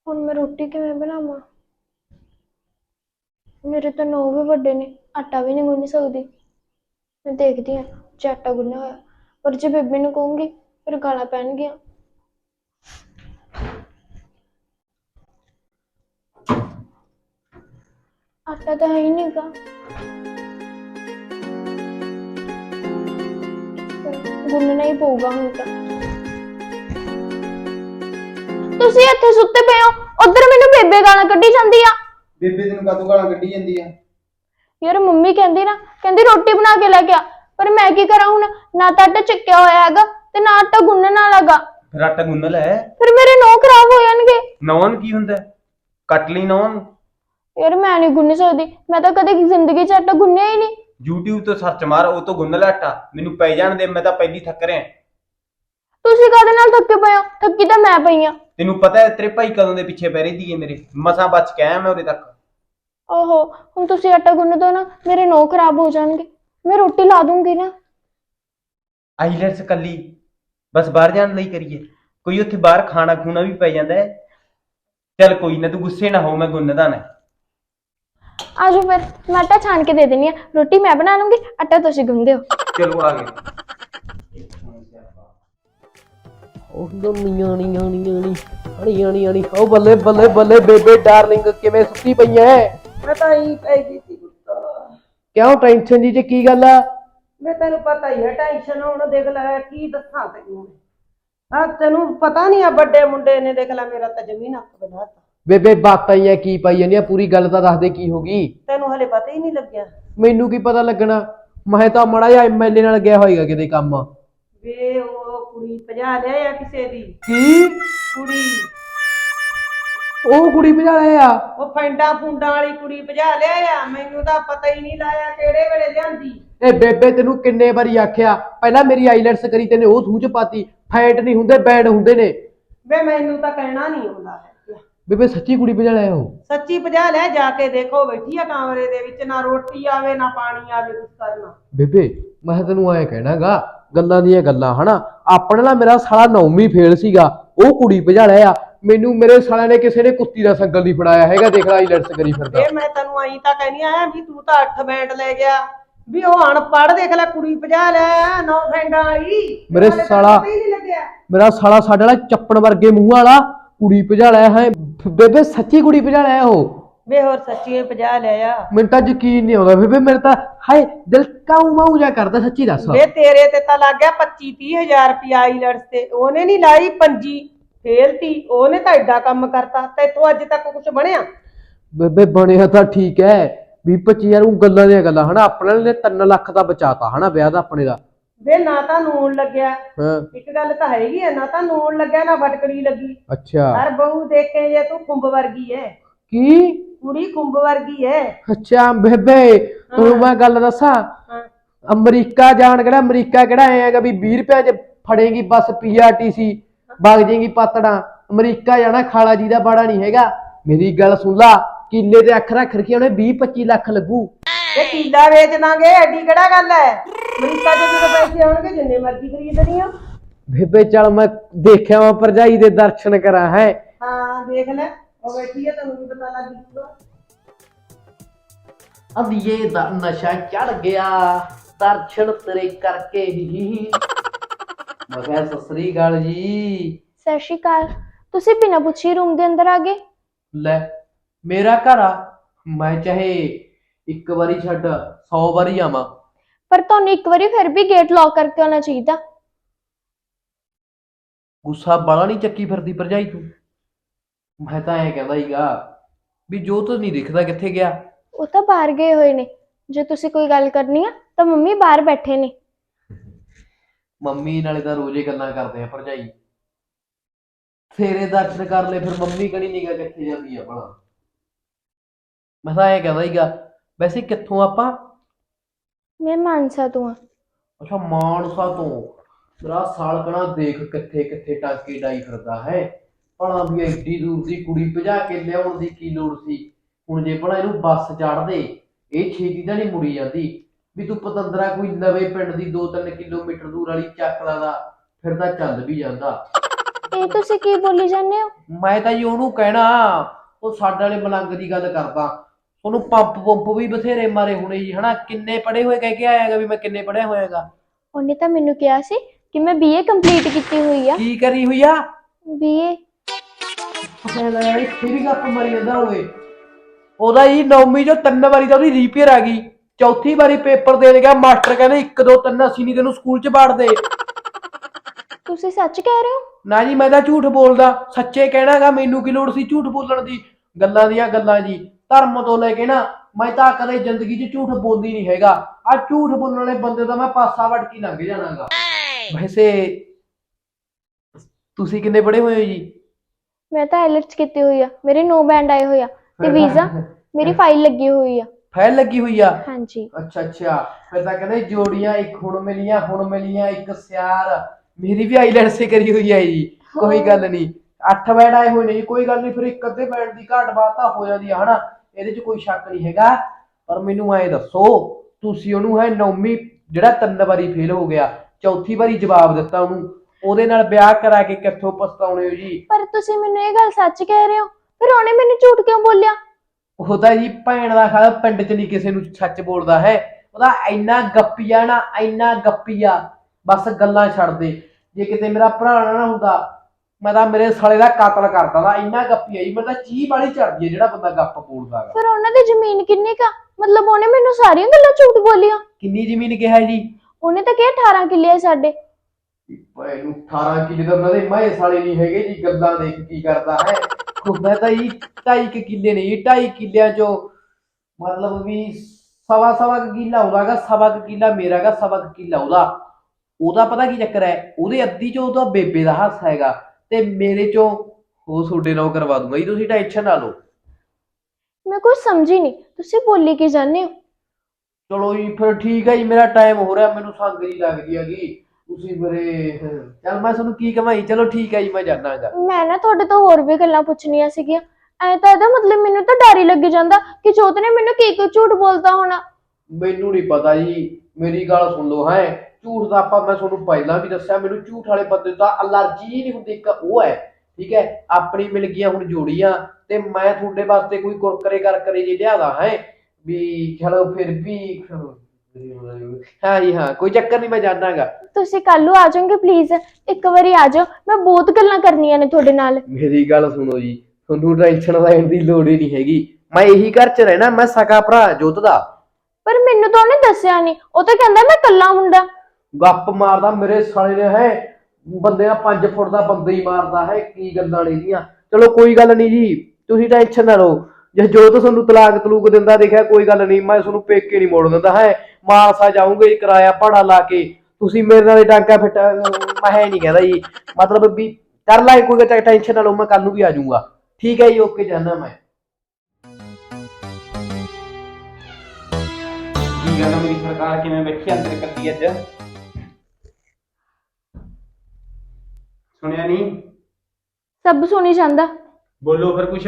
ਹੁਣ ਮੈਂ ਰੋਟੀ ਕਿਵੇਂ ਬਣਾਵਾਂ? ਮੇਰੇ ਤਾਂ ਨੌ ਵੀ ਵੱਡੇ ਨੇ ਆਟਾ ਵੀ ਨਹੀਂ ਗੁੰਨ ਸਕਦੀ। ਮੈਂ ਦੇਖਦੀ ਹਾਂ ਜੇ ਆਟਾ ਗੁੰਨਿਆ ਹੋਇਆ। ਪਰ ਜੇ ਬੇਬੇ ਨੂੰ ਕਹੂੰਗੀ ਫਿਰ ਗਾਲਾਂ ਪੈਣਗੀਆਂ। ਆਟਾ ਤਾਂ ਹੈ ਹੀ ਨਹੀਂਗਾ ਗੁੰਨਣਾ ਹੀ ਪਊਗਾ ਹੁਣ ਤਾਂ। ਤੁਸੀਂ ਇੱਥੇ ਸੁੱਤੇ ਪਏ ਹੋ ਉਧਰ ਮੈਨੂੰ ਬੇਬੇ ਗਾਲਾਂ ਕੱਢੀ ਜਾਂਦੀ ਆ। ਬੇਬੇ ਤੈਨੂੰ ਕਾਤੋਂ ਗਾਲਾਂ ਕੱਢੀ ਜਾਂਦੀ ਆ? ਯਾਰ ਮੰਮੀ ਕਹਿੰਦੀ ਨਾ ਕਹਿੰਦੀ ਰੋਟੀ ਬਣਾ ਕੇ ਲੈ ਕੇ ਆ। ਪਰ ਮੈਂ ਕੀ ਕਰਾਂ ਹੁਣ? ਨਾ ਤਾਂ ਆਟਾ ਚੱਕਿਆ ਹੋਇਆ ਹੈਗਾ ਤੇ ਨਾ ਆਟਾ ਗੁੰਨਣ ਵਾਲਾਗਾ ਫਿਰ ਆਟਾ ਗੁੰਨ ਲੈ। ਫਿਰ ਮੇਰੇ ਨੌ ਖਰਾਬ ਹੋ ਜਾਣਗੇ। ਨੌਨ ਕੀ ਹੁੰਦਾ? ਹੈ? ਕੱਟ ਲਈ ਨੌਨ ਯਾਰ ਮੈਂ ਨਹੀਂ ਗੁੰਨ ਸਕਦੀ। ਮੈਂ ਤਾਂ ਕਦੇ ਜ਼ਿੰਦਗੀ 'ਚ ਆਟਾ ਗੁੰਨਿਆ ਹੀ ਨਹੀਂ। YouTube ਤੋਂ ਸਰਚ ਮਾਰ ਉਹ ਤੋਂ ਗੁੰਨ ਲੈ ਆਟਾ। ਮੈਨੂੰ ਪੈ ਜਾਣ ਦੇ ਮੈਂ ਤਾਂ ਪਹਿਲੀ ਥੱਕ ਰਿਹਾ। ਤੁਸੀਂ ਕਾਹਦੇ ਨਾਲ ਥੱਕੇ ਪਏ ਹੋ? ਥੱਕੀ ਤਾਂ ਮੈਂ ਪਈ ਆ ਤੈਨੂੰ ਪਤਾ ਹੈ ਤੇਰੇ ਭਾਈ ਕਦੋਂ ਦੇ ਪਿੱਛੇ ਪੈ ਰਹੀ ਦੀਏ ਮੇਰੇ? ਮਸਾਂ ਬਚ ਕੇ ਆਇਆ ਮੈਂ ਉਰੇ ਤੱਕ। ਓਹੋ ਹੁਣ ਤੁਸੀਂ ਆਟਾ ਗੁੰਨ ਦੋ ਨਾ ਮੇਰੇ ਨੌ ਖਰਾਬ ਹੋ ਜਾਣਗੇ। ਮੈਂ ਰੋਟੀ ਲਾ ਦੂੰਗੀ ਨਾ। ਆਈਲੈਟਸ ਕੱਲੀ। ਬਸ ਬਾਹਰ ਜਾਣ ਲਈ ਕਰੀਏ। ਕੋਈ ਉੱਥੇ ਬਾਹਰ ਖਾਣਾ ਖੂਣਾ ਵੀ ਪੈ ਜਾਂਦਾ ਹੈ। ਚੱਲ ਕੋਈ ਨਾ ਤੂੰ ਗੁੱਸੇ ਨਾ ਹੋ ਮੈਂ ਗੁੰਨਦਾ ਨਾ ਆਜੋ ਫਿਰ ਮੈਂ ਆਟਾ ਛਾਣ ਕੇ ਦੇ ਦਿੰਨੀ ਆ। ਰੋਟੀ ਮੈਂ ਬਣਾ ਲੂੰਗੀ ਆਟਾ ਤੁਸੀਂ ਗੁੰਨ ਦਿਓ ਚਲੋ ਆ ਗਏ। ਉਹ ਦੁਨੀਆ ਨੀ ਆਣੀ ਆਣੀ ਆਣੀ ਆਣੀ ਆਣੀ ਉਹ ਬੱਲੇ ਬੱਲੇ ਬੱਲੇ ਬੇਬੇ ਡਾਰਲਿੰਗ ਕਿਵੇਂ ਸੁੱਤੀ ਪਈ ਐ? ਮੈਂ ਤਾਂ ਹੀ ਪੈ ਗਈ। ਕਿਉਂ ਟੈਨਸ਼ਨ ਦੀ ਤੇ ਕੀ ਗੱਲ ਆ? ਮੈਂ ਤੈਨੂੰ ਪਤਾ ਹੀ ਹੈ ਟੈਨਸ਼ਨ ਹੁਣ ਦੇਖ ਲੈ ਕੀ ਦੱਸਾਂ ਤੈਨੂੰ ਆ ਤੈਨੂੰ ਪਤਾ ਨਹੀਂ ਆ ਵੱਡੇ ਮੁੰਡੇ ਨੇ ਦੇਖ ਲੈ ਮੇਰਾ ਤਾਂ ਜ਼ਮੀਨ ਅੱਖ ਬਣਾਤਾ। ਬੇਬੇ ਬਾਤਾਂ ਹੀ ਐ ਕੀ ਪਾਈ ਜਾਂਦੀਆਂ ਪੂਰੀ ਗੱਲ ਤਾਂ ਦੱਸ ਦੇ ਕੀ ਹੋ ਗਈ। ਤੈਨੂੰ ਹਲੇ ਪਤਾ ਹੀ ਨਹੀਂ ਲੱਗਿਆ। ਮੈਨੂੰ ਕੀ ਪਤਾ ਲੱਗਣਾ? ਮੈਂ ਤਾਂ ਮੜਾ ਜਿਹਾ ਐਮਐਲਏ ਨਾਲ ਗਿਆ ਹੋਏਗਾ ਕਿਤੇ ਕੰਮ। ਵੇ ਉਹ ਕੁੜੀ ਭਜਾ ਲਿਆ ਕਿਸੇ ਦੀ। ਕੀ? ਕੁੜੀ। ਉਹ ਕੁੜੀ ਭਜਾ ਲਿਆ ਉਹ ਫੈਂਡਾ ਫੁੰਡਾ ਵਾਲੀ ਕੁੜੀ ਭਜਾ ਲਿਆ ਆ। ਮੈਨੂੰ ਤਾਂ ਪਤਾ ਹੀ ਨਹੀਂ ਲਾਇਆ ਕਿਹੜੇ ਵੇਲੇ ਲਿਆਂਦੀ। ਇਹ ਬੇਬੇ ਤੈਨੂੰ ਕਿੰਨੇ ਵਾਰੀ ਆਖਿਆ ਪਹਿਲਾਂ ਮੇਰੀ ਆਈਲੈਟਸ ਕਰੀ ਤੈਨੇ ਉਹ ਥੂਚ ਪਾਤੀ ਫੈਟ ਨਹੀਂ ਹੁੰਦੇ ਬੈਂਡ ਹੁੰਦੇ ਨੇ। ਵੇ ਮੈਨੂੰ ਤਾਂ ਕਹਿਣਾ ਨਹੀਂ ਆਉਂਦਾ ਹੈ ਬੇਬੇ ਸੱਚੀ ਕੁੜੀ ਭਜਾ ਲਿਆ ਉਹ? ਸੱਚੀ ਭਜਾ ਲਿਆ ਜਾ ਕੇ ਦੇਖੋ ਬੈਠੀ ਆ ਕਮਰੇ ਦੇ ਵਿੱਚ ਨਾ ਰੋਟੀ ਆਵੇ ਨਾ ਪਾਣੀ ਆਵੇ ਕੁਝ ਕਰਨਾ। ਬੇਬੇ ਮੈਂ ਤੈਨੂੰ ਐ ਕਹਿਣਾਗਾ ਗੱਲਾਂ ਦੀਆਂ ਗੱਲਾਂ ਹਨਾ? ਆਪਣੇ ਨਾਲ ਮੇਰਾ ਸਾਲਾ ਨੌਵੀਂ ਫੇਲ ਸੀਗਾ ਉਹ ਕੁੜੀ ਭਜਾ ਲਿਆ ਮੈਨੂੰ ਮੇਰੇ ਸਾਲੇ ਨੇ ਕਿਸੇ ਨੇ ਕੁੱਤੀ ਦਾ ਸੰਗਲ ਨਹੀਂ ਫੜਾਇਆ ਹੈਗਾ ਦੇਖ ਲੈ ਆਈਲੈਟਸ ਕਰੀ ਫਿਰਦਾ। ਇਹ ਮੈਂ ਤੈਨੂੰ ਆਈ ਤਾਂ ਕਹਿਨੀ ਆ ਵੀ ਤੂੰ ਤਾਂ 8 ਬੈਂਡ ਲੈ ਗਿਆ ਵੀ ਉਹ ਅਨਪੜ੍ਹ ਦੇਖ ਲੈ ਕੁੜੀ ਭਜਾ ਲੈ ਨੌ ਫੈਂਡਾਂ ਵਾਲੀ ਮੇਰੇ ਤਾਂ ਸਾਲਾ- ਪਤਾ ਹੀ ਨਹੀਂ ਲੱਗਿਆ। ਮੇਰਾ ਸਾਲਾ ਸਾਡੇ ਵਾਲਾ ਚੱਪਣ ਵਰਗੇ ਮੂੰਹ ਵਾਲਾ ਕੁੜੀ ਭਜਾ ਲਿਆ ਹੈ। ਬੇਬੇ ਸੱਚੀ ਕੁੜੀ ਭਜਾ ਲਿਆ ਉਹ? ਵੇ ਹੋਰ ਸੱਚੀ ਭਜਾ ਲਿਆ ਮੈਨੂੰ ਤਾਂ ਯਕੀਨ ਨਹੀਂ ਆਉਂਦਾ ਬੇਬੇ ਮੇਰੇ ਤਾਂ ਹਾਏ ਦਿਲ ਕਾਉ ਮਾਉ ਜਾ ਕਰਦਾ ਸੱਚੀ ਦੱਸ। ਵੇ ਤੇਰੇ ਤੇ ਤਾਂ ਲੱਗ ਗਿਆ 25 30000 ਰੁਪਿਆ ਆਈਲੈਟਸ ਤੇ। ਉਹਨੇ ਨਹੀਂ ਲਾਈ ਪੰਜੀ। ਫੇਲਤੀ ਉਹਨੇ ਤਾਂ ਐਡਾ ਕੰਮ ਕਰਤਾ ਤੇ ਤੂੰ ਅੱਜ ਤੱਕ ਕੁਝ ਬਣਿਆ? ਬੇਬੇ ਬਣਿਆ ਤਾਂ ਠੀਕ ਹੈ ਵੀ 25 ਯਾਰ ਉਹ ਗੱਲਾਂ ਦੀਆਂ ਗੱਲਾਂ ਹਨਾ? ਆਪਣੇ ਨੇ 3 ਲੱਖ ਦਾ ਬਚਾਤਾ ਹਨਾ? ਵਿਆਹ ਦਾ ਆਪਣੇ ਦਾ। ਵੇ ਨਾ ਤਾਂ ਨੂਣ ਲੱਗਿਆ। ਹਾਂ। ਇੱਕ ਗੱਲ ਤਾਂ ਹੈਗੀ ਆ ਨਾ ਤਾਂ ਨੂਣ ਲੱਗਿਆ ਨਾ ਫਟਕੜੀ ਲੱਗੀ। ਅੱਛਾ। ਹਰ ਬਹੂ ਦੇਖੇ ਜੇ ਤੂੰ ਖੁੰਬ ਵਰਗੀ ਐ। ਕੀ? ਕੁੜੀ ਖੁੰਬ ਵਰਗੀ ਐ। ਅੱਛਾ ਬੇਬੇ ਤੈਨੂੰ ਮੈਂ ਗੱਲ ਦੱਸਾਂ? ਅਮਰੀਕਾ ਜਾਣ ਕਿਹੜਾ ਅਮਰੀਕਾ ਕਿਹੜਾ ਐ ਹੈਗਾ ਵੀ 20 ਰੁਪਏ ਚ ਫੜੇਗੀ ਬਸ ਪੀਆਰਟੀਸੀ ਵਗ ਜਾਏਗੀ ਪਾਤੜਾਂ। ਅਮਰੀਕਾ ਜਾਣਾ ਖਾਲਾ ਜੀ ਦਾ ਬਾੜਾ ਨਹੀਂ ਹੈਗਾ। ਮੇਰੀ ਗੱਲ ਸੁਣ ਲਾ ਕਿੱਲੇ ਦੇ ਅੱਖ ਰੱਖ ਰਖੀ ਉਹਨੇ 20 25 ਲੱਖ ਲੱਗੂ। ਇਹ ਕੀਲਾ ਵੇਚ ਦਾਂਗੇ ਐਡੀ ਕਿਹੜਾ ਗੱਲ ਐ? ਅਮਰੀਕਾ ਚ ਜਦੋਂ ਪੈਸੇ ਆਉਣਗੇ ਜਿੰਨੇ ਮਰਜ਼ੀ ਖਰੀਦਣੀ ਆ। ਬੇਬੇ ਚੱਲ ਮੈਂ ਦੇਖਿਆ ਮੈਂ ਭਰਜਾਈ ਦੇ ਦਰਸ਼ਨ ਕਰਾਂ ਹੈ। ਹਾਂ ਦੇਖ ਲੈ ਉਹ ਬੈਠੀ ਐ ਤੈਨੂੰ ਵੀ ਪਤਾ ਲੱਗ ਜੂਗਾ। ਅਧੀਏ ਦਾ ਨਸ਼ਾ ਚੜ ਗਿਆ ਦਰਸ਼ਨ ਤੇਰੇ ਕਰਕੇ ਹੀ ਮੈਂ ਕਿਹਾ ਗੱਲ ਜੀ। ਸਤਿ ਸ਼੍ਰੀ ਅਕਾਲ। ਤੁਸੀਂ ਬਿਨਾਂ ਪੁੱਛੀ ਰੂਮ ਦੇ ਅੰਦਰ ਆ ਗਏ? ਲੈ ਮੇਰਾ ਘਰ ਆ। ਮੈਂ ਚਾਹੇ ਇੱਕ ਵਾਰੀ ਛੱਡ 100 ਵਾਰੀ ਆਵਾਂ। ਪਰ ਤੁਹਾਨੂੰ ਇੱਕ ਵਾਰੀ ਫਿਰ ਵੀ ਗੇਟ ਲੌਕ ਕਰਕੇ ਆਉਣਾ ਚਾਹੀਦਾ। ਗੁੱਸਾ ਬਾਲਾ ਨਹੀਂ ਚੱਕੀ ਫਿਰਦੀ ਭਰਜਾਈ ਤੂੰ। ਮੈਂ ਤਾਂ ਐ ਕਹਿੰਦਾ ਹੀਗਾ ਵੀ ਜੋਤ ਨਹੀਂ ਦਿਖਦਾ ਕਿੱਥੇ ਗਿਆ। ਉਹ ਤਾਂ ਬਾਹਰ ਗਏ ਹੋਏ ਨੇ। ਜੇ ਤੁਸੀਂ ਕੋਈ ਗੱਲ ਕਰਨੀ ਆ ਤਾਂ ਮੰਮੀ ਬਾਹਰ ਬੈਠੇ ਨੇ। ਮੰਮੀ ਨਾਲੇ ਤਾਂ ਰੋਜ਼ੇ ਗੱਲਾਂ ਕਰਦੇ ਆ ਭਰਜਾਈ। ਤੇਰੇ ਦਰਸ਼ਨ ਕਰ ਲੈ ਫਿਰ ਮੰਮੀ ਕਣੀ ਨਿਗਾ ਕਿੱਥੇ ਜਾਂਦੀ ਆ ਭਲਾ। ਮੈਂ ਤਾਂ ਐ ਕਹਿੰਦਾ ਹੀਗਾ ਵੈਸੇ ਕਿੱਥੋਂ ਆਪਾਂ? ਮੈਂ ਮਾਨਸਾ ਤੋਂ ਆ। ਅੱਛਾ ਮਾਨਸਾ ਤੋਂ। ਮੇਰਾ ਸਾਲਕਣਾ ਦੇਖ ਕਿੱਥੇ ਕਿੱਥੇ ਟਾਂਕੇ ਡਾਈ ਫਿਰਦਾ ਹੈ। ਭਲਾ ਵੀ ਐਡੀ ਦੂਰ ਦੀ ਕੁੜੀ ਭਜਾ ਕੇ ਲਿਆਉਣ ਦੀ ਕੀ ਲੋੜ ਸੀ। ਹੁਣ ਜੇ ਭਲਾ ਇਹਨੂੰ ਬੱਸ ਚੜ੍ਹਦੇ ਇਹ ਛੇਤੀ ਤਾਂ ਨਹੀਂ ਮੁੜੀ ਜਾਂਦੀ। ਵੀ ਤੂੰ ਪਤੰਦਰਾ ਕੋਈ ਨਵੇਂ ਪਿੰਡ ਦੀ 2-3 ਕਿਲੋਮੀਟਰ ਦੂਰ ਵਾਲੀ ਚੱਕ ਦਾ ਫਿਰ ਤਾਂ ਚੱਲ ਵੀ ਜਾਂਦਾ। ਇਹ ਤੁਸੀਂ ਕੀ ਬੋਲੀ ਜਾਂਦੇ ਹੋ? ਮੈਂ ਤਾਂ ਜੀ ਉਹਨੂੰ ਕਹਿਣਾ ਉਹ ਸਾਡੇ ਵਾਲੇ ਮਲੰਗ ਦੀ ਗੱਲ ਕਰਦਾ। ਉਹਨੂੰ ਪੰਪ ਪੰਪ ਵੀ ਬਥੇਰੇ ਮਾਰੇ ਹੋਣੇ ਜੀ ਹਨਾ? ਕਿੰਨੇ ਪੜੇ ਹੋਏ ਕਹਿ ਕੇ ਆਏਗਾ ਵੀ ਮੈਂ ਕਿੰਨੇ ਪੜਿਆ ਹੋਇਆਗਾ ਉਹਨੇ ਤਾਂ ਮੈਨੂੰ ਕਿਹਾ ਸੀ ਕਿ ਮੈਂ ਬੀਏ ਕੰਪਲੀਟ ਕੀਤੀ ਹੋਈ ਆ। ਕੀ ਕਰੀ ਹੋਈ ਆ? ਬੀਏ ਇੱਥੇ ਵੀ ਗੱਪ ਮਾਰੀ ਜਾਂਦਾ ਹੋਵੇ। ਉਹਦਾ ਹੀ ਨੌਵੀਂ ਚੋਂ ਤਿੰਨ ਵਾਰੀ ਤਾਂ ਉਹਦੀ ਰੀਪੇਅਰ ਆ ਗਈ। ਚੌਥੀ ਵਾਰੀ ਪੇਪਰ ਦੇਣ ਗਿਆ ਮਾਸਟਰ ਕਹਿੰਦੇ 1 2 3 ਅਸੀਂ ਨਹੀਂ ਤੈਨੂੰ ਸਕੂਲ ਚ ਬਾੜਦੇ ਤੁਸੀਂ ਸੱਚ ਕਹਿ ਰਹੇ ਹੋ? ਨਾ ਜੀ ਮੈਂ ਤਾਂ ਝੂਠ ਬੋਲਦਾ। ਸੱਚੇ ਕਹਿਣਾਗਾ ਮੈਨੂੰ ਕੀ ਲੋੜ ਸੀ ਝੂਠ ਬੋਲਣ ਦੀ? ਗੱਲਾਂ ਦੀਆਂ ਗੱਲਾਂ ਜੀ। ਧਰਮ ਤੋਂ ਲੈ ਕੇ ਨਾ ਮੈਂ ਤਾਂ ਕਦੇ ਜ਼ਿੰਦਗੀ 'ਚ ਝੂਠ ਬੋਲਦੀ ਨਹੀਂ ਹੈਗਾ। ਆ ਝੂਠ ਬੋਲਣ ਵਾਲੇ ਬੰਦੇ ਦਾ ਮੈਂ ਪਾਸਾ ਵੜ ਕੇ ਲੰਘ ਜਾਣਾਗਾ। ਵੈਸੇ ਤੁਸੀਂ ਕਿੰਨੇ ਪੜ੍ਹੇ ਹੋਏ ਹੋ ਜੀ? ਮੈਂ ਤਾਂ ਆਈਲਟਸ ਕੀਤੀ ਹੋਈ ਆ। ਮੇਰੇ ਨੋ ਬੈਂਡ ਆਏ ਹੋਏ ਆ। ਤੇ ਵੀਜ਼ਾ? ਮੇਰੀ ਫਾਈਲ ਲੱਗੀ ਹੋਈ ਆ। ਫਾਈਲ ਲੱਗੀ ਹੋਈ ਆ? ਹਾਂਜੀ। ਅੱਛਾ ਅੱਛਾ। ਫਿਰ ਤਾਂ ਕਹਿੰਦੇ ਜੋੜੀਆਂ ਇੱਕ ਹੁਣ ਮਿਲੀਆਂ ਹੁਣ ਮਿਲੀਆਂ ਇੱਕ ਸਿਆਰ। ਮੇਰੀ ਵੀ ਆਈਲੈਂਡਸ ਕਰੀ ਹੋਈ ਹੈ ਜੀ। ਕੋਈ ਗੱਲ ਨਹੀਂ। ਅੱਠ ਬੈਂਡ ਆਏ ਹੋਏ ਨੇ ਜੀ ਕੋਈ ਗੱਲ ਨਹੀਂ। ਫਿਰ ਇੱਕ ਅੱਧੇ ਬੈਂਡ ਦੀ ਘਾਟ ਬਾਤ ਤਾਂ ਹੋ ਜਾਂਦੀ ਆ ਹਨਾ? ਇਹਦੇ 'ਚ ਕੋਈ ਸ਼ੱਕ ਨਹੀਂ ਹੈਗਾ। ਪਰ ਮੈਨੂੰ ਐਂ ਦੱਸੋ ਤੁਸੀਂ ਉਹਨੂੰ ਹੈ ਨੌਵੀਂ ਜਿਹੜਾ ਤਿੰਨ ਵਾਰੀ ਫੇਲ ਹੋ ਗਿਆ ਚੌਥੀ ਵਾਰੀ ਜਵਾਬ ਦਿੱਤਾ ਉਹਨੂੰ। ਉਹਦੇ ਨਾਲ ਵਿਆਹ ਕਰਾ ਕੇ ਕਿੱਥੋਂ ਪਛਤਾਉਣੇ ਹੋ ਜੀ? ਪਰ ਤੁਸੀਂ ਮੈਨੂੰ ਇਹ ਗੱਲ ਸੱਚ ਕਹਿ ਰਹੇ ਹੋ? ਫਿਰ ਉਹਨੇ ਮੈਨੂੰ ਝੂਠ ਕਿਉਂ ਬੋਲਿਆ? ਉਹਦਾ ਜੀ ਭੈਣ ਦਾ ਖਾਦਾ ਪਿੰਡ 'ਚ ਨਹੀਂ ਕਿਸੇ ਨੂੰ ਸੱਚ ਬੋਲਦਾ ਹੈ। ਉਹਦਾ ਇੰਨਾ ਗੱਪੀਆ ਨਾ ਇੰਨਾ ਗੱਪੀਆ ਬਸ ਗੱਲਾਂ ਛੱਡ ਦੇ। ਜੇ ਕਿਤੇ ਮੇਰਾ ਭਰਾ ਨਾ ਹੁੰਦਾ ਮੈਂ ਤਾਂ ਮੇਰੇ ਸਾਲੇ ਦਾ ਕਤਲ ਕਰਦਾ ਦਾ ਇੰਨਾ ਗੱਪੀਆ ਜੀ ਮੈਨੂੰ ਤਾਂ ਚੀਹ ਵਾਲੀ ਚੜਦੀ ਹੈ ਜਿਹੜਾ ਬੰਦਾ ਗੱਪ ਬੋਲਦਾ ਗਾ। ਫਿਰ ਉਹਨਾਂ ਦੀ ਜ਼ਮੀਨ ਕਿੰਨੀ ਕਾ ਮਤਲਬ ਉਹਨੇ ਮੈਨੂੰ ਸਾਰੀਆਂ ਗੱਲਾਂ ਝੂਠ ਬੋਲੀਆਂ। ਕਿੰਨੀ ਜ਼ਮੀਨ ਕਿਹਾ ਜੀ? ਉਹਨੇ ਤਾਂ ਕਿਹਾ 18 ਕਿੱਲੇ ਆ ਸਾਡੇ। ਭਾਈ ਨੂੰ 18 ਕਿੱਲੇ ਤਾਂ ਉਹਨਾਂ ਦੇ ਮਾਏ ਸਾਲੇ ਨਹੀਂ ਹੈਗੇ ਜੀ ਗੱਲਾਂ ਦੇਖ ਕੀ ਕਰਦਾ ਹੈ। ਹੁੰਦਾ ਤਾਂ ਜੀ 2.5 ਕਿੱਲੇ ਨਹੀਂ 2.5 ਕਿੱਲਿਆਂ ਚੋਂ ਮਤਲਬ ਵੀ ਸਵਾ ਸਵਾ ਕੁ ਕਿੱਲਾ ਉਹਦਾਗਾ ਸਵਾ ਕੁ ਕਿੱਲਾ ਮੇਰਾਗਾ ਸਵਾ ਕੁ ਕਿੱਲਾ ਉਹਦਾ। ਉਹਦਾ ਪਤਾ ਕੀ ਚੱਕਰ ਹੈ? ਉਹਦੇ ਅੱਧੀ ਚੋਂ ਉਹਦਾ ਬੇਬੇ ਦਾ ਹੱਥ ਹੈਗਾ ਤੇ ਮੇਰੇ ਚੋਂ ਉਹ ਤੁਹਾਡੇ ਨਾਲ ਕਰਵਾ ਦੂੰਗਾ ਜੀ ਤੁਸੀਂ ਟੈਨਸ਼ਨ ਨਾ ਲਓ। ਮੈਂ ਕੁਝ ਸਮਝੀ ਨਹੀਂ। ਤੁਸੀਂ ਬੋਲੀ ਕੀ ਜਾਂਦੇ ਹੋ? ਚਲੋ ਜੀ ਫਿਰ ਠੀਕ ਹੈ ਜੀ ਮੇਰਾ ਟਾਈਮ ਹੋ ਰਿਹਾ ਮੈਨੂੰ ਸੰਗ ਜੀ ਲੱਗਦੀ ਹੈਗੀ। ਤੁਸੀਂ ਮੇਰੇ ਚੱਲ ਮੈਂ ਤੁਹਾਨੂੰ ਕੀ ਕਮਾਈ ਚਲੋ ਠੀਕ ਹੈ ਜੀ ਮੈਂ ਜਾਣਾਗਾ ਮੈਂ ਨਾ ਤੁਹਾਡੇ ਤੋਂ ਹੋਰ ਵੀ ਗੱਲਾਂ ਪੁੱਛਣੀਆਂ ਸੀਗੀਆਂ। ਐ ਤਾਂ ਇਹਦਾ ਮਤਲਬ ਮੈਨੂੰ ਤਾਂ ਡਰ ਹੀ ਲੱਗ ਜਾਂਦਾ ਕਿ ਜੋਤ ਨੇ ਮੈਨੂੰ ਕੀ ਕੁ ਝੂਠ ਬੋਲਤਾ ਹੋਣਾ। ਮੈਨੂੰ ਨਹੀਂ ਪਤਾ ਜੀ ਮੇਰੀ ਗੱਲ ਸੁਣ ਲਓ ਹੈ। ਝੂਠ ਦਾ ਆਪਾਂ ਮੈਂ ਤੁਹਾਨੂੰ ਪਹਿਲਾਂ ਵੀ ਦੱਸਿਆ ਮੈਨੂੰ ਝੂਠ ਵਾਲੇ ਬੰਦੇ ਦਾ ਅਲਰਜੀ ਨਹੀਂ ਹੁੰਦੀ ਇੱਕ ਉਹ ਹੈ ਠੀਕ ਹੈ? ਆਪਣੀ ਮਿਲ ਗਈਆਂ ਹੁਣ ਜੋੜੀਆਂ ਤੇ ਮੈਂ ਤੁਹਾਡੇ ਵਾਸਤੇ ਕੋਈ ਕੁਰਕਰੇ ਕਰ ਕਰੇ ਜੇ ਲਿਆਦਾ ਹੈ। ਵੀ ਚਲੋ ਫਿਰ ਵੀ ਹਾਂ ਜੀ ਹਾਂ ਕੋਈ ਚੱਕਰ ਨਹੀਂ ਮੈਂ ਜਾਣਾਗਾ। ਤੁਸੀਂ ਕੱਲ ਨੂੰ ਆ ਜਾਓਗੇ ਪਲੀਜ਼ ਇੱਕ ਵਾਰੀ ਆ ਜਾਓ। ਮੈਂ ਬਹੁਤ ਗੱਲਾਂ ਕਰਨੀਆਂ ਨੇ ਤੁਹਾਡੇ ਨਾਲ। ਮੇਰੀ ਗੱਲ ਸੁਣੋ ਜੀ ਤੁਹਾਨੂੰ ਟੈਨਸ਼ਨ ਲੈਣ ਦੀ ਲੋੜ ਹੀ ਨਹੀਂ ਹੈਗੀ। ਮੈਂ ਇਹੀ ਘਰ 'ਚ ਰਹਿਣਾ ਮੈਂ ਸਕਾ ਭਰਾ ਜੋਤ ਦਾ। ਪਰ ਮੈਨੂੰ ਤਾਂ ਉਹਨੇ ਦੱਸਿਆ ਨਹੀਂ। ਉਹ ਤਾਂ ਕਹਿੰਦਾ ਮੈਂ ਕੱਲਾ ਮੁੰਡਾ ਗੱਪ ਮਾਰਦਾ ਮੇਰੇ ਸਾਲੇ ਨੇ ਹੈ। ਬੰਦੇ ਦਾ 5 ਫੁੱਟ ਦਾ ਬੰਦਾ ਹੀ ਮਾਰਦਾ ਹੈ। ਕੀ ਗੱਲਾਂ ਨੇ ਇਹਦੀਆਂ। ਚਲੋ ਕੋਈ ਗੱਲ ਨਹੀਂ ਜੀ। ਤੁਸੀਂ ਟੈਨਸ਼ਨ ਨਾ ਲਓ। ਜੇ ਜੋ ਤਾਂ ਤੁਹਾਨੂੰ ਤਲਾਕ ਤਲੂਕ ਦਿੰਦਾ ਦੇਖਿਆ ਕੋਈ ਗੱਲ ਨਹੀਂ ਮੈਂ ਤੁਹਾਨੂੰ ਪੇਕੇ ਨਹੀਂ ਮੋੜ ਦਿੰਦਾ ਹੈ। ਮਾਨਸਾ ਜਾਊਂਗੇ ਕਿਰਾਇਆ ਭਾੜਾ ਲਾ ਕੇ। ਤੁਸੀਂ ਮੇਰੇ ਨਾਲ ਟਾਂਕਾ ਫਿੱਟ ਮੈਂ ਹੈ ਨਹੀਂ ਕਹਿੰਦਾ ਜੀ। ਮਤਲਬ ਵੀ ਕਰ ਲੈ ਕੋਈ ਟੈਨਸ਼ਨ ਨਾ ਲਓ ਮੈਂ ਕੱਲ ਨੂੰ ਵੀ ਆ ਜਾਊਂਗਾ। ਠੀਕ ਹੈ ਜੀ ਓਕੇ ਜਾਨਾ ਮੈਂ। ਕੀ ਗੱਲ ਆ ਮੇਰੀ ਸਰਕਾਰ ਕਿਵੇਂ ਬੈਠੀ ਅੰਦਰ ਕੱਟੀ ਅੱਜ? ਸੁਣਿਆ ਨਹੀਂ? ਸਭ ਸੁਣੀ ਜਾਂਦਾ। ਬੋਲੋ ਫਿਰ ਕੁਛ।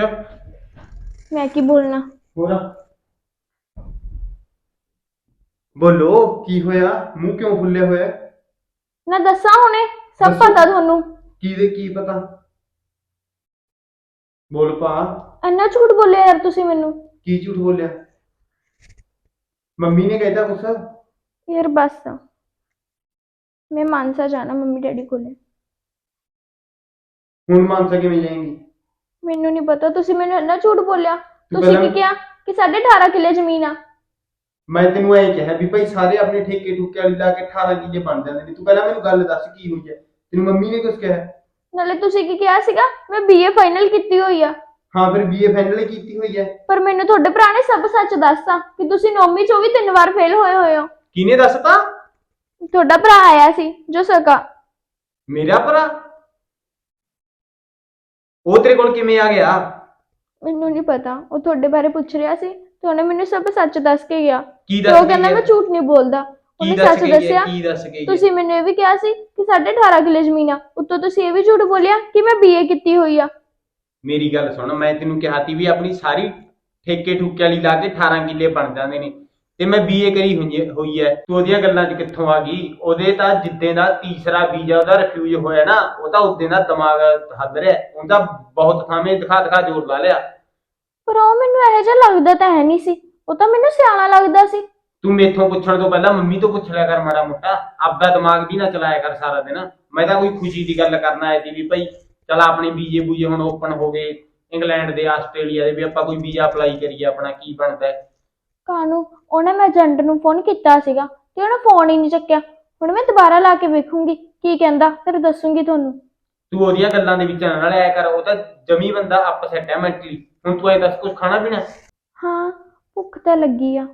ਮੈਂ ਕੀ ਬੋਲਣਾ? ਹੋਰ ਬੋਲੋ ਕੀ ਹੋਇਆ? ਮੂੰਹ ਕਿਉਂ ਫੁੱਲਿਆ ਹੋਇਆ? ਨਾ ਦੱਸਾਂ ਹੁਣੇ ਸਭ ਦੱਸੋ। ਪਤਾ ਤੁਹਾਨੂੰ। ਕੀ ਦੇ ਕੀ ਪਤਾ? ਬੋਲ ਪਾ। ਇੰਨਾ ਝੂਠ ਬੋਲਿਆ ਯਾਰ ਤੁਸੀਂ ਮੈਨੂੰ। ਕੀ ਝੂਠ ਬੋਲਿਆ? ਮੰਮੀ ਨੇ ਕਹਿਤਾ ਕੁਛ? ਯਾਰ ਬਸ। ਮੈਂ ਮਾਨਸਾ ਜਾਣਾ ਮੰਮੀ ਡੈਡੀ ਕੋਲੇ। ਹੁਣ ਮਾਨਸਾ ਕਿਵੇਂ ਜਾਏਂਗੀ? ਮੈਨੂੰ ਨਹੀਂ ਪਤਾ ਤੁਸੀਂ ਮੈਨੂੰ ਇੰਨਾ ਝੂਠ ਬੋਲਿਆ। ਤੁਸੀਂ ਪਹਿਲਾਂ- ਕੀ ਕਿਹਾ ਕਿ ਸਾਡੇ 18 ਕਿੱਲੇ ਜ਼ਮੀਨ ਆ? ਮੈਂ ਤੈਨੂੰ ਐਂ ਕਿਹਾ ਵੀ ਭਾਈ ਸਾਰੇ ਆਪਣੇ ਠੇਕੇ ਠੁਕੇ ਵਾਲੀ ਲਾ ਕੇ 18 ਕਿੱਲੇ ਬਣ ਜਾਂਦੇ ਨੇ। ਤੂੰ ਪਹਿਲਾਂ ਮੈਨੂੰ ਗੱਲ ਦੱਸ ਕੀ ਹੋਈ ਹੈ ਤੈਨੂੰ ਮੰਮੀ ਨੇ ਕੁਛ ਕਿਹਾ? ਨਾਲੇ ਤੁਸੀਂ ਕੀ ਕਿਹਾ ਸੀਗਾ? ਮੈਂ ਬੀਏ ਫਾਈਨਲ ਕੀਤੀ ਹੋਈ ਆ। ਹਾਂ ਫਿਰ ਬੀਏ ਫਾਈਨਲ ਕੀਤੀ ਹੋਈ ਹੈ ਪਰ ਮੈਨੂੰ ਤੁਹਾਡੇ ਭਰਾ ਨੇ ਸਭ ਸੱਚ ਦੱਸਤਾ ਕਿ ਤੁਸੀਂ ਨੌਵੀਂ ਚੋਂ ਵੀ ਤਿੰਨ ਵਾਰ ਫੇਲ ਹੋਏ ਹੋਏ ਹੋ। ਕਿਹਨੇ ਦੱਸਤਾ? ਤੁਹਾਡਾ ਭਰਾ ਆਇਆ ਸੀ ਜੋ ਸਕਾ। ਮੇਰਾ ਭਰਾ? ਉਹ ਤੇਰੇ ਕੋਲ ਕਿਵੇਂ ਆ ਗਿਆ? ਮੈਨੂੰ ਨਹੀਂ ਪਤਾ। ਉਹ ਤੁਹਾਡੇ ਬਾਰੇ ਪੁੱਛ ਰਿਹਾ ਸੀ ਤੇ ਉਹਨੇ ਮੈਨੂੰ ਸਭ ਸੱਚ ਦੱਸ ਕੇ ਗਿਆ। ਕੀ ਤੇ ਉਹ ਕਹਿੰਦਾ ਮੈਂ ਝੂਠ ਨਹੀਂ ਬੋਲਦਾ। ਕੀ ਉਹਨੇ ਦੱਸ ਸੱਚ ਗਈ ਹੈ ਦੱਸਿਆ। ਕੀ ਦੱਸ ਗਈ ਹੈ ਤੁਸੀਂ ਮੈਨੂੰ ਇਹ ਵੀ ਕਿਹਾ ਸੀ ਕਿ ਸਾਡੇ 18 ਕਿੱਲੇ ਜ਼ਮੀਨ ਆ। ਉੱਤੋਂ ਤੁਸੀਂ ਇਹ ਵੀ ਝੂਠ ਬੋਲਿਆ ਕਿ ਮੈਂ ਬੀਏ ਕੀਤੀ ਹੋਈ ਆ? ਮੇਰੀ ਗੱਲ ਸੁਣ ਮੈਂ ਤੈਨੂੰ ਕਿਹਾ ਤੀ ਵੀ ਆਪਣੀ ਸਾਰੀ ਠੇਕੇ ਠੁਕੇ ਵਾਲੀ ਲਾ ਕੇ 18 ਕਿੱਲੇ ਬਣ ਜਾਂਦੇ ਨੇ। ਤੇ ਮੈਂ ਬੀਏ ਕਰੀ ਹੋਈ ਹੈ- ਹੋਈ ਹੈ। ਤੂੰ ਉਹਦੀਆਂ ਗੱਲਾਂ 'ਚ ਕਿੱਥੋਂ ਆ ਗਈ? ਉਹਦੇ ਤਾਂ ਜਿੱਦੇ ਦਾ ਤੀਸਰਾ ਵੀਜ਼ਾ ਉਹਦਾ ਰਿਫਿਊਜ ਹੋਇਆ ਨਾ ਉਹ ਤਾਂ ਉਦੋਂ ਦਾ ਦਿਮਾਗ ਹੱਦ ਰਿਹਾ। ਉਹਦਾ ਬਹੁਤ ਥਾਵੇਂ ਦਿਖਾ ਦਿਖਾ ਜ਼ੋਰ ਲਾ ਲਿਆ। ਪਰ ਉਹ ਮੈਨੂੰ ਇਹੋ ਜਿਹਾ ਲੱਗਦਾ ਤਾਂ ਹੈ ਨਹੀਂ ਸੀ। ਉਹ ਤਾਂ ਮੈਨੂੰ ਸਿਆਣਾ ਲੱਗਦਾ ਸੀ। ਤੂੰ ਮੇਥੋਂ ਪੁੱਛਣ ਤੋਂ ਪਹਿਲਾਂ ਮੰਮੀ ਤੋਂ ਪੁੱਛ ਲਿਆ ਕਰ ਮਾੜਾ ਮੋਟਾ। ਆਪਦਾ ਦਿਮਾਗ ਵੀ ਨਾ ਚਲਾਇਆ ਕਰ ਸਾਰਾ ਦਿਨ। ਮੈਂ ਤਾਂ ਕੋਈ ਖੁਸ਼ੀ ਦੀ ਗੱਲ ਕਰਨ ਆਇਆ ਸੀ ਵੀ ਭਾਈ ਚਲ ਆਪਣੇ ਵੀਜ਼ੇ ਬੂਜੇ ਹੁਣ ਓਪਨ ਹੋ ਗਏ। ਇੰਗਲੈਂਡ ਦੇ ਆਸਟ੍ਰੇਲੀਆ ਦੇ ਵੀ ਆਪਾਂ ਕੋਈ ਵੀਜ਼ਾ ਅਪਲਾਈ ਕਰੀਏ ਆਪਣਾ ਕੀ ਬਣਦਾ ਹੈ। ਕਾਨੂੰ? ਉਹਨੇ ਮੈਂ ਏਜੰਟ ਨੂੰ ਫੋਨ ਕੀਤਾ ਸੀਗਾ ਤੇ ਉਹਨੇ ਫੋਨ ਹੀ ਨਹੀਂ ਚੱਕਿਆ। ਹੁਣ ਮੈਂ ਦੁਬਾਰਾ ਲਾ ਕੇ ਵੇਖੂੰਗੀ ਕੀ ਕਹਿੰਦਾ ਫਿਰ ਦੱਸੂੰਗੀ ਤੁਹਾਨੂੰ। ਤੂੰ ਉਹਦੀਆਂ ਗੱਲਾਂ ਦੇ ਵਿੱਚ ਨਾ ਆਇਆ ਕਰ ਉਹ ਤਾਂ ਜਮੀ ਬੰਦਾ ਅਪਸੈਟ ਹੈ ਮੈਂਟਲੀ ਹੁਣ ਤੂੰ ਐ ਦੱਸ ਕੁਝ ਖਾਣਾ ਪੀਣਾ? ਹਾਂ ਭੁੱਖ ਤਾਂ ਲੱਗੀ ਆ।